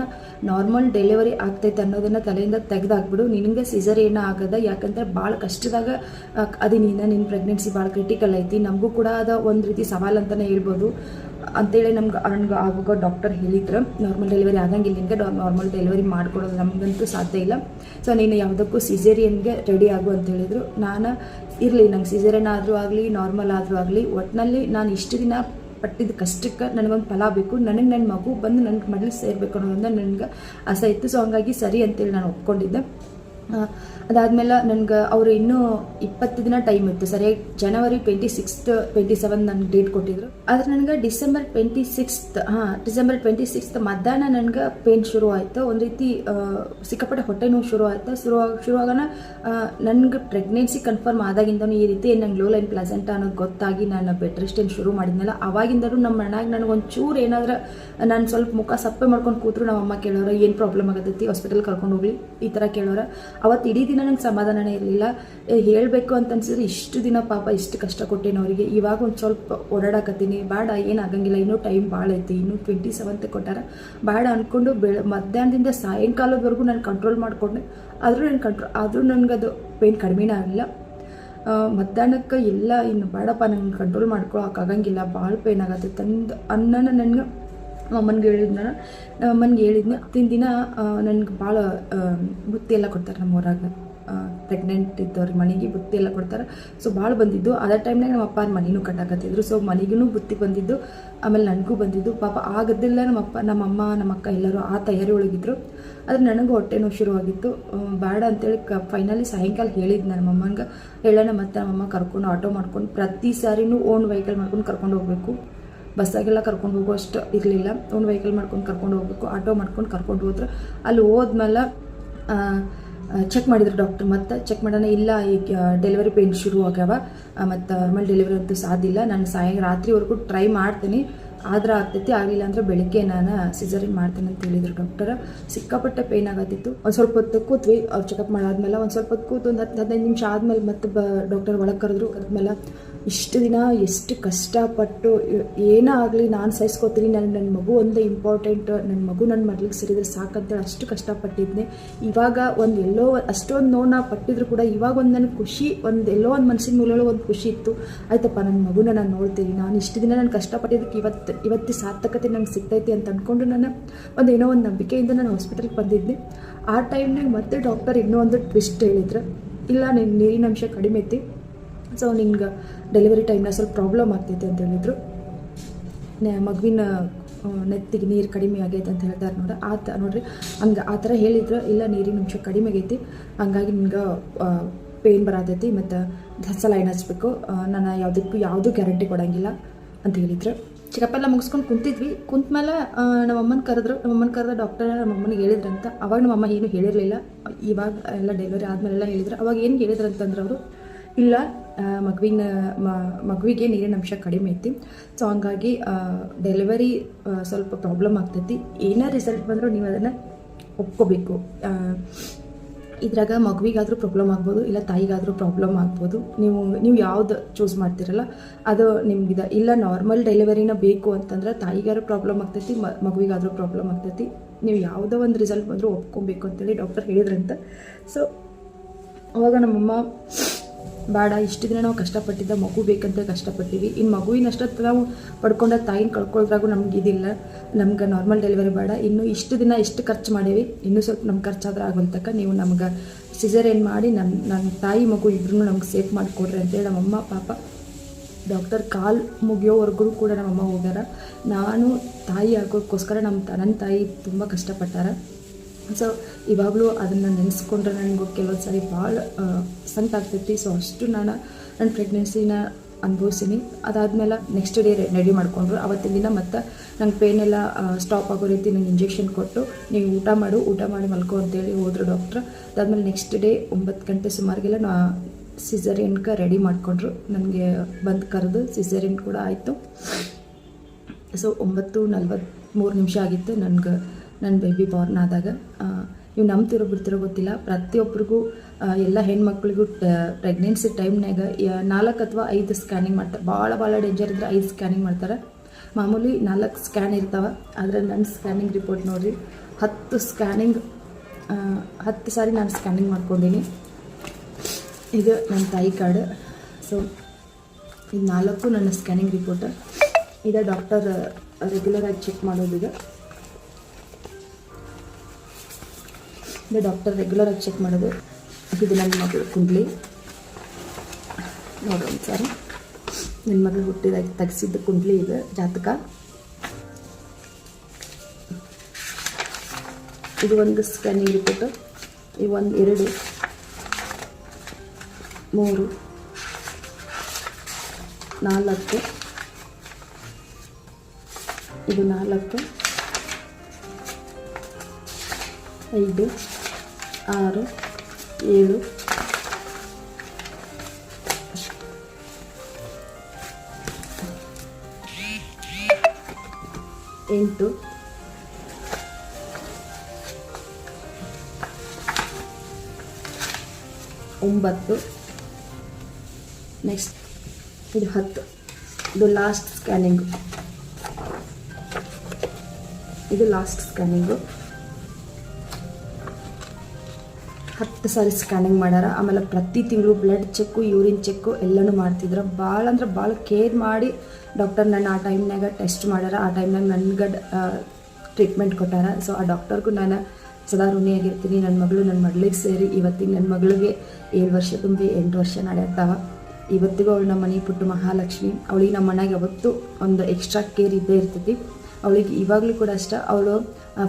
ನಾರ್ಮಲ್ ಡೆಲಿವರಿ ಆಗ್ತೈತೆ ಅನ್ನೋದನ್ನ ತಲೆಯಿಂದ ತೆಗೆದಾಕ್ಬಿಡು. ನಿನಗೆ ಸಿಸರೇನ ಆಗದ, ಯಾಕಂದ್ರೆ ಭಾಳ ಕಷ್ಟದಾಗ ಅದು ನೀನು ನಿನ್ನ ಪ್ರೆಗ್ನೆನ್ಸಿ ಭಾಳ ಕ್ರಿಟಿಕಲ್ ಐತಿ. ನಮಗೂ ಕೂಡ ಅದ ಒಂದು ರೀತಿ ಸವಾಲು ಅಂತಲೇ ಹೇಳ್ಬೋದು. ಅಂತೇಳಿ ನಮ್ಗೆ ನನ್ಗೆ ಆವಾಗ ಡಾಕ್ಟರ್ ಹೇಳಿದ್ರು ನಾರ್ಮಲ್ ಡೆಲಿವರಿ ಆಗಂಗಿಲ್ಲ ನಿಮಗೆ ನಾರ್ಮಲ್ ಡೆಲಿವರಿ ಮಾಡ್ಕೊಡೋದು ನಮಗಂತೂ ಸಾಧ್ಯ ಇಲ್ಲ. ಸೊ ನೀನು ಯಾವುದಕ್ಕೂ ಸಿಸೇರಿಯನ್ಗೆ ರೆಡಿ ಆಗು ಅಂತ ಹೇಳಿದರು. ನಾನು ಇರಲಿ, ನಂಗೆ ಸಿಸೇರಿಯನ್ ಆದರೂ ಆಗಲಿ ನಾರ್ಮಲ್ ಆದರೂ ಆಗಲಿ ಒಟ್ಟಿನಲ್ಲಿ ನಾನು ಇಷ್ಟು ದಿನ ಪಟ್ಟಿದ್ದ ಕಷ್ಟಕ್ಕೆ ನನಗೊಂದು ಫಲ ಬೇಕು, ನನಗೆ ನನ್ನ ಮಗು ಬಂದು ನನ್ನ ಮಡಲ್ ಸೇರಬೇಕು ಅನ್ನೋದೊಂದು ನನಗೆ ಆಸೆ ಇತ್ತು. ಸೊ ಹಂಗಾಗಿ ಸರಿ ಅಂತೇಳಿ ನಾನು ಒಪ್ಕೊಂಡಿದ್ದೆ. ಅದಾದಮೇಲೆ ನನಗೆ ಅವರು ಇನ್ನೂ ಇಪ್ಪತ್ತು ದಿನ ಟೈಮ್ ಇತ್ತು. ಸರಿಯಾಗಿ ಜನವರಿ ಟ್ವೆಂಟಿ ಸಿಕ್ಸ್ತ್ ಟ್ವೆಂಟಿ ಸೆವೆನ್ ನನಗೆ ಡೇಟ್ ಕೊಟ್ಟಿದ್ರು. ಆದ್ರೆ ನನಗೆ ಡಿಸೆಂಬರ್ ಟ್ವೆಂಟಿ ಸಿಕ್ಸ್ತ್ ಹಾಂ ಡಿಸೆಂಬರ್ ಟ್ವೆಂಟಿ ಸಿಕ್ಸ್ತ್ ಮಧ್ಯಾಹ್ನ ನನಗೆ ಪೇನ್ ಶುರು ಆಯಿತು. ಒಂದು ರೀತಿ ಸಿಕ್ಕಾಪಟ್ಟೆ ಹೊಟ್ಟೆ ನೋವು ಶುರು ಆಯಿತು. ಶುರು ಶುರುವಾಗನ ನನಗೆ ಪ್ರೆಗ್ನೆನ್ಸಿ ಕನ್ಫರ್ಮ್ ಆದಾಗಿಂದನೂ ಈ ರೀತಿ ನಂಗೆ ಲೋ ಲೈನ್ ಪ್ಲೆಸೆಂಟ್ ಅನ್ನೋದು ಗೊತ್ತಾಗಿ ನಾನು ಬೆಡ್ ರೆಸ್ಟ್ ಏನು ಶುರು ಮಾಡಿದ್ನಲ್ಲ ಅವಾಗಿಂದರೂ ನಮ್ಮ ಮನೆಯಾಗ ನನಗೆ ಒಂಚೂರು ಏನಾದ್ರೂ ನಾನು ಸ್ವಲ್ಪ ಮುಖ ಸಪ್ಪೆ ಮಾಡ್ಕೊಂಡು ಕೂತ್ರು ನಮ್ಮ ಅಮ್ಮ ಕೇಳೋರು, ಏನು ಪ್ರಾಬ್ಲಮ್ ಆಗತ್ತೈತಿ ಹಾಸ್ಪಿಟಲ್ ಕರ್ಕೊಂಡು ಹೋಗ್ಲಿ? ಈ ಥರ ಕೇಳೋರ. ಅವತ್ತು ಇಡೀ ದಿನ ನಂಗೆ ಸಮಾಧಾನನೇ ಇರಲಿಲ್ಲ. ಹೇಳಬೇಕು ಅಂತ ಅನ್ಸಿದ್ರೆ ಇಷ್ಟು ದಿನ ಪಾಪ ಇಷ್ಟು ಕಷ್ಟ ಕೊಟ್ಟೇನು ಅವರಿಗೆ. ಇವಾಗ ಒಂದು ಸ್ವಲ್ಪ ಓಡಾಡಕತ್ತೀನಿ. ಬೇಡ, ಏನು ಆಗಂಗಿಲ್ಲ. ಇನ್ನೂ ಟೈಮ್ ಭಾಳ ಐತಿ. ಇನ್ನೂ ಟ್ವೆಂಟಿ ಸೆವೆಂತ್ ಕೊಟ್ಟಾರ. ಬೇಡ ಅಂದ್ಕೊಂಡು ಬೆಳ, ಮಧ್ಯಾಹ್ನದಿಂದ ಸಾಯಂಕಾಲದವರೆಗೂ ನಾನು ಕಂಟ್ರೋಲ್ ಮಾಡಿಕೊಂಡೆ. ಆದರೂ ನಾನು ಕಂಟ್ರೋಲ್ ಆದರೂ ಅದು ಪೇನ್ ಕಡಿಮೆನೇ ಆಗಲಿಲ್ಲ. ಮಧ್ಯಾಹ್ನಕ್ಕೆ ಎಲ್ಲ ಇನ್ನು ಬೇಡಪ್ಪ, ನಂಗೆ ಕಂಟ್ರೋಲ್ ಮಾಡ್ಕೊಳಕ್ಕಾಗಂಗಿಲ್ಲ ಭಾಳ ಪೇನ್ ಆಗತ್ತೆ. ತಂದು ಅನ್ನನ ನನಗೆ ಅಮ್ಮನಿಗೆ ಹೇಳಿದ್ನ ನಮ್ಮ ಅಮ್ಮನಿಗೆ ಹೇಳಿದ್ನ, ಹತ್ತಿನ ದಿನ ನನಗೆ ಭಾಳ ಬುತ್ತಿ ಎಲ್ಲ ಕೊಡ್ತಾರೆ ನಮ್ಮ ಊರಾಗ. ಪ್ರೆಗ್ನೆಂಟ್ ಇದ್ದವ್ರಿಗೆ ಮನೆಗೆ ಬುತ್ತಿ ಎಲ್ಲ ಕೊಡ್ತಾರೆ. ಸೊ ಭಾಳ ಬಂದಿದ್ದು. ಅದೇ ಟೈಮ್ನಾಗ ನಮ್ಮ ಅಪ್ಪ ಮನೆಯೂ ಕಟ್ಟಾಕತ್ತಿದ್ರು. ಸೊ ಮನೆಗೂ ಬುತ್ತಿ ಬಂದಿದ್ದು. ಆಮೇಲೆ ನನಗೂ ಬಂದಿದ್ದು. ಪಾಪ ಆಗದಿಲ್ಲ ನಮ್ಮ ಅಪ್ಪ, ನಮ್ಮ ಅಮ್ಮ, ನಮ್ಮ ಅಕ್ಕ ಎಲ್ಲರೂ ಆ ತಯಾರಿ ಒಳಗಿದ್ರು. ಆದರೆ ನನಗೂ ಹೊಟ್ಟೆ ನೋವು ಶುರುವಾಗಿತ್ತು ಬೇಡ ಅಂತೇಳಿ ಕ ಫೈನಲಿ ಸಾಯಂಕಾಲ ಹೇಳಿದ್ದು ನನ್ನ ಅಮ್ಮಂಗೆ ಹೇಳೋಣ ಮತ್ತು ನಮ್ಮಮ್ಮ ಕರ್ಕೊಂಡು ಆಟೋ ಮಾಡ್ಕೊಂಡು ಪ್ರತಿ ಸಾರಿನೂ ಓನ್ ವೆಹಿಕಲ್ ಮಾಡ್ಕೊಂಡು ಕರ್ಕೊಂಡು ಹೋಗಬೇಕು. ಬಸ್ಸಾಗೆಲ್ಲ ಕರ್ಕೊಂಡು ಹೋಗೋ ಅಷ್ಟು ಇರಲಿಲ್ಲ. ಒಂದು ವೆಹಿಕಲ್ ಮಾಡ್ಕೊಂಡು ಕರ್ಕೊಂಡು ಹೋಗ್ಬೇಕು ಆಟೋ ಮಾಡ್ಕೊಂಡು ಕರ್ಕೊಂಡು ಹೋದ್ರು ಅಲ್ಲಿ ಹೋದ್ಮೇಲೆ ಚೆಕ್ ಮಾಡಿದ್ರು ಡಾಕ್ಟರ್ ಮತ್ತೆ ಚೆಕ್ ಮಾಡೋಣ, ಇಲ್ಲ ಈಗ ಡೆಲಿವರಿ ಪೇನ್ ಶುರು ಆಗ್ಯಾವ. ಮತ್ತು ಆಮೇಲೆ ಡೆಲಿವರಿ ಅಂತೂ ಸಾಧ್ಯ ಇಲ್ಲ. ನಾನು ಸಾಯಂ ರಾತ್ರಿವರೆಗೂ ಟ್ರೈ ಮಾಡ್ತೀನಿ. ಆದ್ರೆ ಆಗ್ತೈತಿ, ಆಗಲಿಲ್ಲ ಅಂದ್ರೆ ಬೆಳಗ್ಗೆ ನಾನು ಸಿಸರಿನ್ ಮಾಡ್ತೀನಿ ಅಂತ ಹೇಳಿದರು ಡಾಕ್ಟರ್ ಸಿಕ್ಕಾಪಟ್ಟೆ ಪೇನ್ ಆಗತ್ತಿತ್ತು. ಒಂದು ಸ್ವಲ್ಪ ಹೊತ್ತು ಕೂತ್ವಿ, ಅವ್ರು ಚೆಕಪ್ ಮಾಡಾದ್ಮೇಲೆ ಒಂದು ಸ್ವಲ್ಪ ಹೊತ್ತು ಕೂತು ಒಂದು ಹತ್ತು ಹದಿನೈದು ನಿಮಿಷ ಆದಮೇಲೆ ಮತ್ತೆ ಬ ಡಾಕ್ಟರ್ ಒಳಗೆ ಕರೆದ್ರು. ಕರೆದ್ಮೇಲೆ ಇಷ್ಟು ದಿನ ಎಷ್ಟು ಕಷ್ಟಪಟ್ಟು, ಏನೇ ಆಗಲಿ ನಾನು ಸಹಿಸ್ಕೋತೀನಿ ನನ್ನ ನನ್ನ ಮಗು ಒಂದೇ ಇಂಪಾರ್ಟೆಂಟ್ ನನ್ನ ಮಗು ನನ್ನ ಮಡ್ಲಿಗೆ ಸೇರಿದ್ರೆ ಸಾಕಂತೇಳಿ ಅಷ್ಟು ಕಷ್ಟಪಟ್ಟಿದ್ದೆ ಇವಾಗ ಒಂದು ಎಲ್ಲೋ ಅಷ್ಟೊಂದು ನೋವು ಪಟ್ಟಿದ್ರು ಕೂಡ ಇವಾಗ ಒಂದು ನನಗೆ ಖುಷಿ, ಒಂದು ಎಲ್ಲೋ ಒಂದು ಮನಸ್ಸಿನ ಮೂಲಗಳು ಒಂದು ಖುಷಿ ಇತ್ತು. ಆಯ್ತಪ್ಪ ನನ್ನ ಮಗುನ ನಾನು ನೋಡ್ತೀನಿ. ನಾನು ಇಷ್ಟು ದಿನ ನಾನು ಕಷ್ಟಪಟ್ಟಿದ್ದಕ್ಕೆ ಇವತ್ತು ಇವತ್ತು ಸಾರ್ಥಕತೆ ನಂಗೆ ಸಿಗ್ತೈತಿ ಅಂತ ಅಂದ್ಕೊಂಡು ನಾನು ಒಂದು ಏನೋ ಒಂದು ನಂಬಿಕೆಯಿಂದ ನಾನು ಹಾಸ್ಪಿಟಲ್ಗೆ ಬಂದಿದ್ದೆ. ಆ ಟೈಮ್ನಾಗ ಮತ್ತೆ ಡಾಕ್ಟರ್ ಇನ್ನೂ ಒಂದು ಟ್ವಿಸ್ಟ್ ಹೇಳಿದ್ರು. ಇಲ್ಲ ನೀರಿನ ಅಂಶ ಕಡಿಮೆ ಐತಿ ಸೊ ನಿನ್ಗೆ ಡೆಲಿವರಿ ಟೈಮ್ನ ಸ್ವಲ್ಪ ಪ್ರಾಬ್ಲಮ್ ಆಗ್ತೈತೆ ಅಂತ ಹೇಳಿದ್ರು. ಮಗುವಿನ ನೆತ್ತಿಗೆ ನೀರು ಕಡಿಮೆ ಆಗೈತೆ ಅಂತ ಹೇಳ್ತಾರೆ ನೋಡ್ರಿ ಆ ತ, ನೋಡ್ರಿ, ಹಂಗೆ ಆ ಥರ ಹೇಳಿದ್ರು. ಇಲ್ಲ, ನೀರಿನ ಅಂಶ ಕಡಿಮೆ ಆಗೈತಿ. ಹಂಗಾಗಿ ನಿಮ್ಗೆ ಪೇನ್ ಬರತೈತಿ ಮತ್ತು ಧಸಲ ಏನು ಹಚ್ಬೇಕು. ನಾನು ಯಾವುದಕ್ಕೂ ಯಾವುದೂ ಗ್ಯಾರಂಟಿ ಕೊಡೋಂಗಿಲ್ಲ ಅಂತ ಹೇಳಿದ್ರು. ಚೆಕಪ್ ಎಲ್ಲ ಮುಗಿಸ್ಕೊಂಡು ಕುಂತಿದ್ವಿ. ಕುಂತ ಮೇಲೆ ನಮ್ಮ ಅಮ್ಮನ ಕರೆದ್ರು. ನಮ್ಮಮ್ಮನ ಕರೆದ ಡಾಕ್ಟರ್ ನಮ್ಮಮ್ಮನಿಗೆ ಹೇಳಿದ್ರಂತ. ಅವಾಗ ನಮ್ಮಮ್ಮ ಏನು ಹೇಳಿರಲಿಲ್ಲ. ಇವಾಗ ಎಲ್ಲ ಡೆಲಿವರಿ ಆದಮೇಲೆಲ್ಲ ಹೇಳಿದ್ರು. ಅವಾಗ ಏನು ಹೇಳಿದ್ರು ಅಂತಂದ್ರೆ ಅವರು, ಇಲ್ಲ ಮಗುವಿನ ಮಗುವಿಗೆ ನೀರಿನ ಅಂಶ ಕಡಿಮೆ ಐತಿ. ಸೊ ಹಂಗಾಗಿ ಡೆಲಿವರಿ ಸ್ವಲ್ಪ ಪ್ರಾಬ್ಲಮ್ ಆಗ್ತೈತಿ. ಏನೇ ರಿಸಲ್ಟ್ ಬಂದರೂ ನೀವು ಅದನ್ನು ಒಪ್ಕೋಬೇಕು. ಇದ್ರಾಗ ಮಗುವಿಗಾದರೂ ಪ್ರಾಬ್ಲಮ್ ಆಗ್ಬೋದು, ಇಲ್ಲ ತಾಯಿಗಾದರೂ ಪ್ರಾಬ್ಲಮ್ ಆಗ್ಬೋದು. ನೀವು ನೀವು ಯಾವ್ದು ಚೂಸ್ ಮಾಡ್ತಿರಲ್ಲ, ಅದು ನಿಮ್ಗಿದೆ. ಇಲ್ಲ ನಾರ್ಮಲ್ ಡೆಲಿವರಿನ ಬೇಕು ಅಂತಂದ್ರೆ ತಾಯಿಗಾದ್ರೂ ಪ್ರಾಬ್ಲಮ್ ಆಗ್ತೈತಿ ಮಗುವಿಗಾದರೂ ಪ್ರಾಬ್ಲಮ್ ಆಗ್ತೈತಿ. ನೀವು ಯಾವುದೋ ಒಂದು ರಿಸಲ್ಟ್ ಬಂದರೂ ಒಪ್ಕೊಬೇಕು ಅಂತೇಳಿ ಡಾಕ್ಟರ್ ಹೇಳಿದ್ರಂತ. ಸೊ ಅವಾಗ ನಮ್ಮಮ್ಮ ಬೇಡ, ಇಷ್ಟು ದಿನ ನಾವು ಕಷ್ಟಪಟ್ಟಿದ್ದ ಮಗು ಬೇಕಂತ ಕಷ್ಟಪಟ್ಟಿವಿ. ಇನ್ನು ಮಗುವಿನಷ್ಟು ನಾವು ಪಡ್ಕೊಂಡ ತಾಯಿನ ಕಳ್ಕೊಳ್ದ್ರಾಗೂ ನಮ್ಗೆ ಇದಿಲ್ಲ. ನಮ್ಗೆ ನಾರ್ಮಲ್ ಡೆಲಿವರಿ ಬೇಡ. ಇನ್ನು ಇಷ್ಟು ದಿನ ಇಷ್ಟು ಖರ್ಚು ಮಾಡೀವಿ. ಇನ್ನೂ ಸ್ವಲ್ಪ ನಮ್ಗೆ ಖರ್ಚಾದ್ರೆ ಆಗೋಲ್ತಕ್ಕ ನೀವು ನಮ್ಗೆ ಸಿಸರೇನ್ ಮಾಡಿ ನಮ್ಮ ನನ್ನ ತಾಯಿ ಮಗು ಇಬ್ಬರೂ ನಮ್ಗೆ ಸೇಫ್ ಮಾಡಿಕೊಡ್ರಿ ಅಂತೇಳಿ ನಮ್ಮಮ್ಮ ಪಾಪ ಡಾಕ್ಟರ್ ಕಾಲ್ ಮುಗಿಯೋವರೆಗೂ ಕೂಡ ನಮ್ಮಮ್ಮ ಹೋಗ್ಯಾರ. ನಾನು ತಾಯಿ ಆಗೋಕ್ಕೋಸ್ಕರ ನಮ್ಮ ನನ್ನ ತಾಯಿ ತುಂಬ ಕಷ್ಟಪಟ್ಟಾರ. ಸೊ ಇವಾಗಲೂ ಅದನ್ನು ನೆನೆಸ್ಕೊಂಡ್ರೆ ನನಗೆ ಕೆಲವೊಂದು ಸಾರಿ ಭಾಳ ಸಂತ ಆಗ್ತೈತಿ. ಸೊ ಅಷ್ಟು ನಾನು ನನ್ನ ಪ್ರೆಗ್ನೆನ್ಸಿನ ಅನುಭವಿಸಿನಿ. ಅದಾದಮೇಲೆ ನೆಕ್ಸ್ಟ್ ಡೇ ರೆಡಿ ಮಾಡಿಕೊಂಡ್ರು. ಅವತ್ತಿನ ದಿನ ಮತ್ತು ನಂಗೆ ಪೇನ್ ಎಲ್ಲ ಸ್ಟಾಪ್ ಆಗೋ ರೀತಿ ನಂಗೆ ಇಂಜೆಕ್ಷನ್ ಕೊಟ್ಟು, ನೀವು ಊಟ ಮಾಡು, ಊಟ ಮಾಡಿ ಮಲ್ಕೋ ಅಂತೇಳಿ ಹೋದ್ರು ಡಾಕ್ಟ್ರ್ ಅದಾದಮೇಲೆ ನೆಕ್ಸ್ಟ್ ಡೇ ಒಂಬತ್ತು ಗಂಟೆ ಸುಮಾರಿಗೆಲ್ಲ ನಾ ಸಿಸರಿಯನ್ಗೆ ರೆಡಿ ಮಾಡಿಕೊಂಡ್ರು. ನನಗೆ ಬಂದು ಕರೆದು ಸಿಸರಿಯನ್ ಕೂಡ ಆಯಿತು. ಸೊ ಒಂಬತ್ತು ನಲ್ವತ್ತ್ಮೂರು ನಿಮಿಷ ಆಗಿತ್ತು. ನನಗೆ ನನ್ನ ಬೇಬಿ ಬಾರ್ನ್ ಆದಾಗ ನೀವು ನಂಬ್ತಿರೋ ಬಿಡ್ತಿರೋ ಗೊತ್ತಿಲ್ಲ. ಪ್ರತಿಯೊಬ್ಬರಿಗೂ ಎಲ್ಲ ಹೆಣ್ಮಕ್ಳಿಗೂ ಪ್ರೆಗ್ನೆನ್ಸಿ ಟೈಮ್ನಾಗ ನಾಲ್ಕು ಅಥವಾ ಐದು ಸ್ಕ್ಯಾನಿಂಗ್ ಮಾಡ್ತಾರೆ ಭಾಳ ಭಾಳ ಡೇಂಜರ್ ಇದ್ರೆ ಐದು ಸ್ಕ್ಯಾನಿಂಗ್ ಮಾಡ್ತಾರೆ. ಮಾಮೂಲಿ ನಾಲ್ಕು ಸ್ಕ್ಯಾನ್ ಇರ್ತಾವೆ. ಆದರೆ ನನ್ನ ಸ್ಕ್ಯಾನಿಂಗ್ ರಿಪೋರ್ಟ್ ನೋಡಿರಿ, ಹತ್ತು ಸ್ಕ್ಯಾನಿಂಗ್ ಹತ್ತು ಸಾರಿ ನಾನು ಸ್ಕ್ಯಾನಿಂಗ್ ಮಾಡ್ಕೊಂಡೀನಿ. ಇದು ನನ್ನ ತಾಯಿ ಕಾರ್ಡ್ ಸೊ ಇದು ನಾಲ್ಕು ನನ್ನ ಸ್ಕ್ಯಾನಿಂಗ್ ರಿಪೋರ್ಟ್ ಇದು ಡಾಕ್ಟರ್ ರೆಗ್ಯುಲರಾಗಿ ಚೆಕ್ ಮಾಡೋದಿದೆ ಇದು ಡಾಕ್ಟರ್ ರೆಗ್ಯುಲರಾಗಿ ಚೆಕ್ ಮಾಡೋದು. ಇದು ನನ್ನ ಮಗಳು ಕುಂಡ್ಲಿ. ನೋಡ್ರಿ ಒಂದು ಸಾರಿ ಮಗಳು ಹುಟ್ಟಿದಾಗ ತೆಗ್ಸಿದ್ದು ಕುಂಡ್ಲಿ ಇದು, ಜಾತಕ. ಇದು ಒಂದು ಸ್ಕ್ಯಾನಿಂಗ್ ರಿಪೋರ್ಟ್ ಈ ಒಂದು ಎರಡು, ಮೂರು, ನಾಲ್ಕು, ಇದು ನಾಲ್ಕು, ಐದು ಆರು ಏಳು. ಎಂಟು. ಒಂಬತ್ತು. ನೆಕ್ಸ್ಟ್ ಇದು ಹತ್ತು. ಇದು ಲಾಸ್ಟ್ ಸ್ಕ್ಯಾನಿಂಗು ಇದು ಲಾಸ್ಟ್ ಸ್ಕ್ಯಾನಿಂಗು ಹತ್ತು ಸಾರಿ ಸ್ಕ್ಯಾನಿಂಗ್ ಮಾಡ್ಯಾರ ಆಮೇಲೆ ಪ್ರತಿ ತಿಂಗಳು ಬ್ಲಡ್ ಚೆಕ್ಕು ಯೂರಿನ್ ಚೆಕ್ಕು ಎಲ್ಲನೂ ಮಾಡ್ತಿದ್ರು. ಭಾಳ ಅಂದ್ರೆ ಭಾಳ ಕೇರ್ ಮಾಡಿ ಡಾಕ್ಟರ್ ನನ್ನ ಆ ಟೈಮ್ನಾಗ ಟೆಸ್ಟ್ ಮಾಡ್ಯಾರ. ಆ ಟೈಮ್ನಾಗ ನನಗೆ ಟ್ರೀಟ್ಮೆಂಟ್ ಕೊಟ್ಟಾರ. ಸೊ ಆ ಡಾಕ್ಟರ್ಗೂ ನಾನು ಸದಾ ಋಣಿಯಾಗಿರ್ತೀನಿ. ನನ್ನ ಮಗಳು ನನ್ನ ಮಗಳಿಗೆ ಸೇರಿ ಇವತ್ತಿಗೆ ನನ್ನ ಮಗಳಿಗೆ ಏಳು ವರ್ಷ ತುಂಬಿ ಎಂಟು ವರ್ಷ ನಡೆಯತ್ತಾವ. ಇವತ್ತಿಗೂ ಅವಳು ನಮ್ಮ ಮನೆ ಪುಟ್ಟು ಮಹಾಲಕ್ಷ್ಮಿ. ಅವಳಿಗೆ ನಮ್ಮ ಮನೆಗೆ ಯಾವತ್ತೂ ಒಂದು ಎಕ್ಸ್ಟ್ರಾ ಕೇರ್ ಇದ್ದೇ ಇರ್ತೈತಿ. ಅವಳಿಗೆ ಇವಾಗಲೂ ಕೂಡ ಅಷ್ಟ. ಅವಳು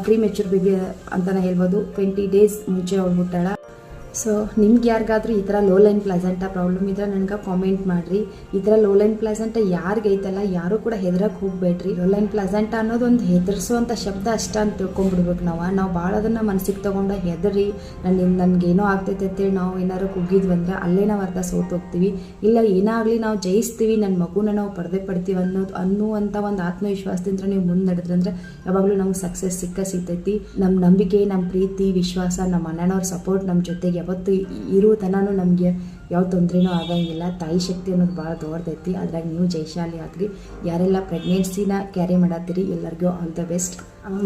ಫ್ರೀ ಮೆಚೂರ್ ಬೇಬಿ ಅಂತಲೇ ಹೇಳ್ಬೋದು. ಟ್ವೆಂಟಿ ಡೇಸ್ ಮುಂಚೆ ಅವಳು ಹುಟ್ಟಾಳ ಸೊ ನಿಮ್ಗೆ ಯಾರಿಗಾದ್ರೂ ಈ ಥರ ಲೋ ಲೈನ್ ಪ್ಲಾಸೆಂಟ ಪ್ರಾಬ್ಲಮ್ ಇದ್ರೆ ನನಗೆ ಕಾಮೆಂಟ್ ಮಾಡಿರಿ. ಈ ಥರ ಲೋ ಲೈನ್ ಪ್ಲಾಸೆಂಟ ಯಾರಿಗೈತಲ್ಲ ಯಾರೂ ಕೂಡ ಹೆದರಕ್ಕೆ ಹೋಗ್ಬೇಡ್ರಿ. ಲೋ ಲೈನ್ ಪ್ಲಾಸೆಂಟ ಅನ್ನೋದು ಒಂದು ಹೆದರ್ಸುವಂಥ ಶಬ್ದ ಅಷ್ಟ ಅಂತ ತಿಳ್ಕೊಂಡ್ಬಿಡ್ಬೇಕು ನಾವು. ನಾವು ಭಾಳ ಅದನ್ನು ಮನಸ್ಸಿಗೆ ತೊಗೊಂಡು ಹೆದರಿ ನನ್ನ ನನಗೇನೋ ಆಗ್ತೈತೆ ಅಂತೇಳಿ ನಾವು ಏನಾದ್ರು ಕುಗ್ಗಿದ್ವಿ ಅಂದರೆ ಅಲ್ಲೇ ನಾವು ಅರ್ಧ ಸೋತು ಹೋಗ್ತೀವಿ. ಇಲ್ಲ ಏನಾಗಲಿ ನಾವು ಜಯಿಸ್ತೀವಿ ನನ್ನ ಮಗುನ ನಾವು ಪಡೆದೇ ಪಡ್ತೀವಿ ಅನ್ನೋದು ಅನ್ನುವಂಥ ಒಂದು ಆತ್ಮವಿಶ್ವಾಸದಿಂದ ನೀವು ಮುಂದೆ ನಡೆದ್ರಂದ್ರೆ ಯಾವಾಗಲೂ ನಮ್ಗೆ ಸಕ್ಸಸ್ ಸಿಕ್ಕ ಸಿಗ್ತೈತಿ ನಮ್ಮ ನಂಬಿಕೆ ನಮ್ಮ ಪ್ರೀತಿ, ವಿಶ್ವಾಸ ನಮ್ಮ ಅಣ್ಣನವ್ರ ಸಪೋರ್ಟ್ ನಮ್ಮ ಜೊತೆಗೆ ಯಾವತ್ತು ಇರೋ ತನೂ ನಮಗೆ ಯಾವ ತೊಂದರೆನೂ ಆಗಂಗಿಲ್ಲ. ತಾಯಿ ಶಕ್ತಿ ಅನ್ನೋದು ಭಾಳ ದೊಡ್ಡದೈತಿ. ಅದ್ರಾಗ ನೀವು ಜೈಶಾಲಿ ಆಗ್ರಿ. ಯಾರೆಲ್ಲ ಪ್ರೆಗ್ನೆನ್ಸಿನ ಕ್ಯಾರಿ ಮಾಡತ್ತೀರಿ, ಎಲ್ಲರಿಗೂ ಆಲ್ ದ ಬೆಸ್ಟ್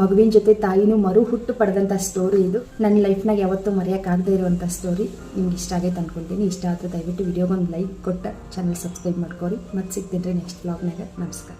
ಮಗುವಿನ ಜೊತೆ ತಾಯಿನೂ ಮರು ಹುಟ್ಟು ಪಡೆದಂಥ ಸ್ಟೋರಿ ಇದು. ನನ್ನ ಲೈಫ್ನಾಗ ಯಾವತ್ತೂ ಮರೆಯೋಕ್ಕಾಗದೇ ಇರುವಂಥ ಸ್ಟೋರಿ ನಿಮ್ಗೆ ಇಷ್ಟ ಆಗೈತೆ ಅನ್ಕೊತೀನಿ. ಇಷ್ಟ ಆದರೆ ದಯವಿಟ್ಟು ವಿಡಿಯೋಗೊಂದು ಲೈಕ್ ಕೊಟ್ಟು ಚಾನಲ್ ಸಬ್ಸ್ಕ್ರೈಬ್ ಮಾಡ್ಕೊರಿ. ಮತ್ತು ಸಿಗ್ತೀನಿ ರೀ ನೆಕ್ಸ್ಟ್ ಬ್ಲಾಗ್ನಾಗ ನಮಸ್ಕಾರ.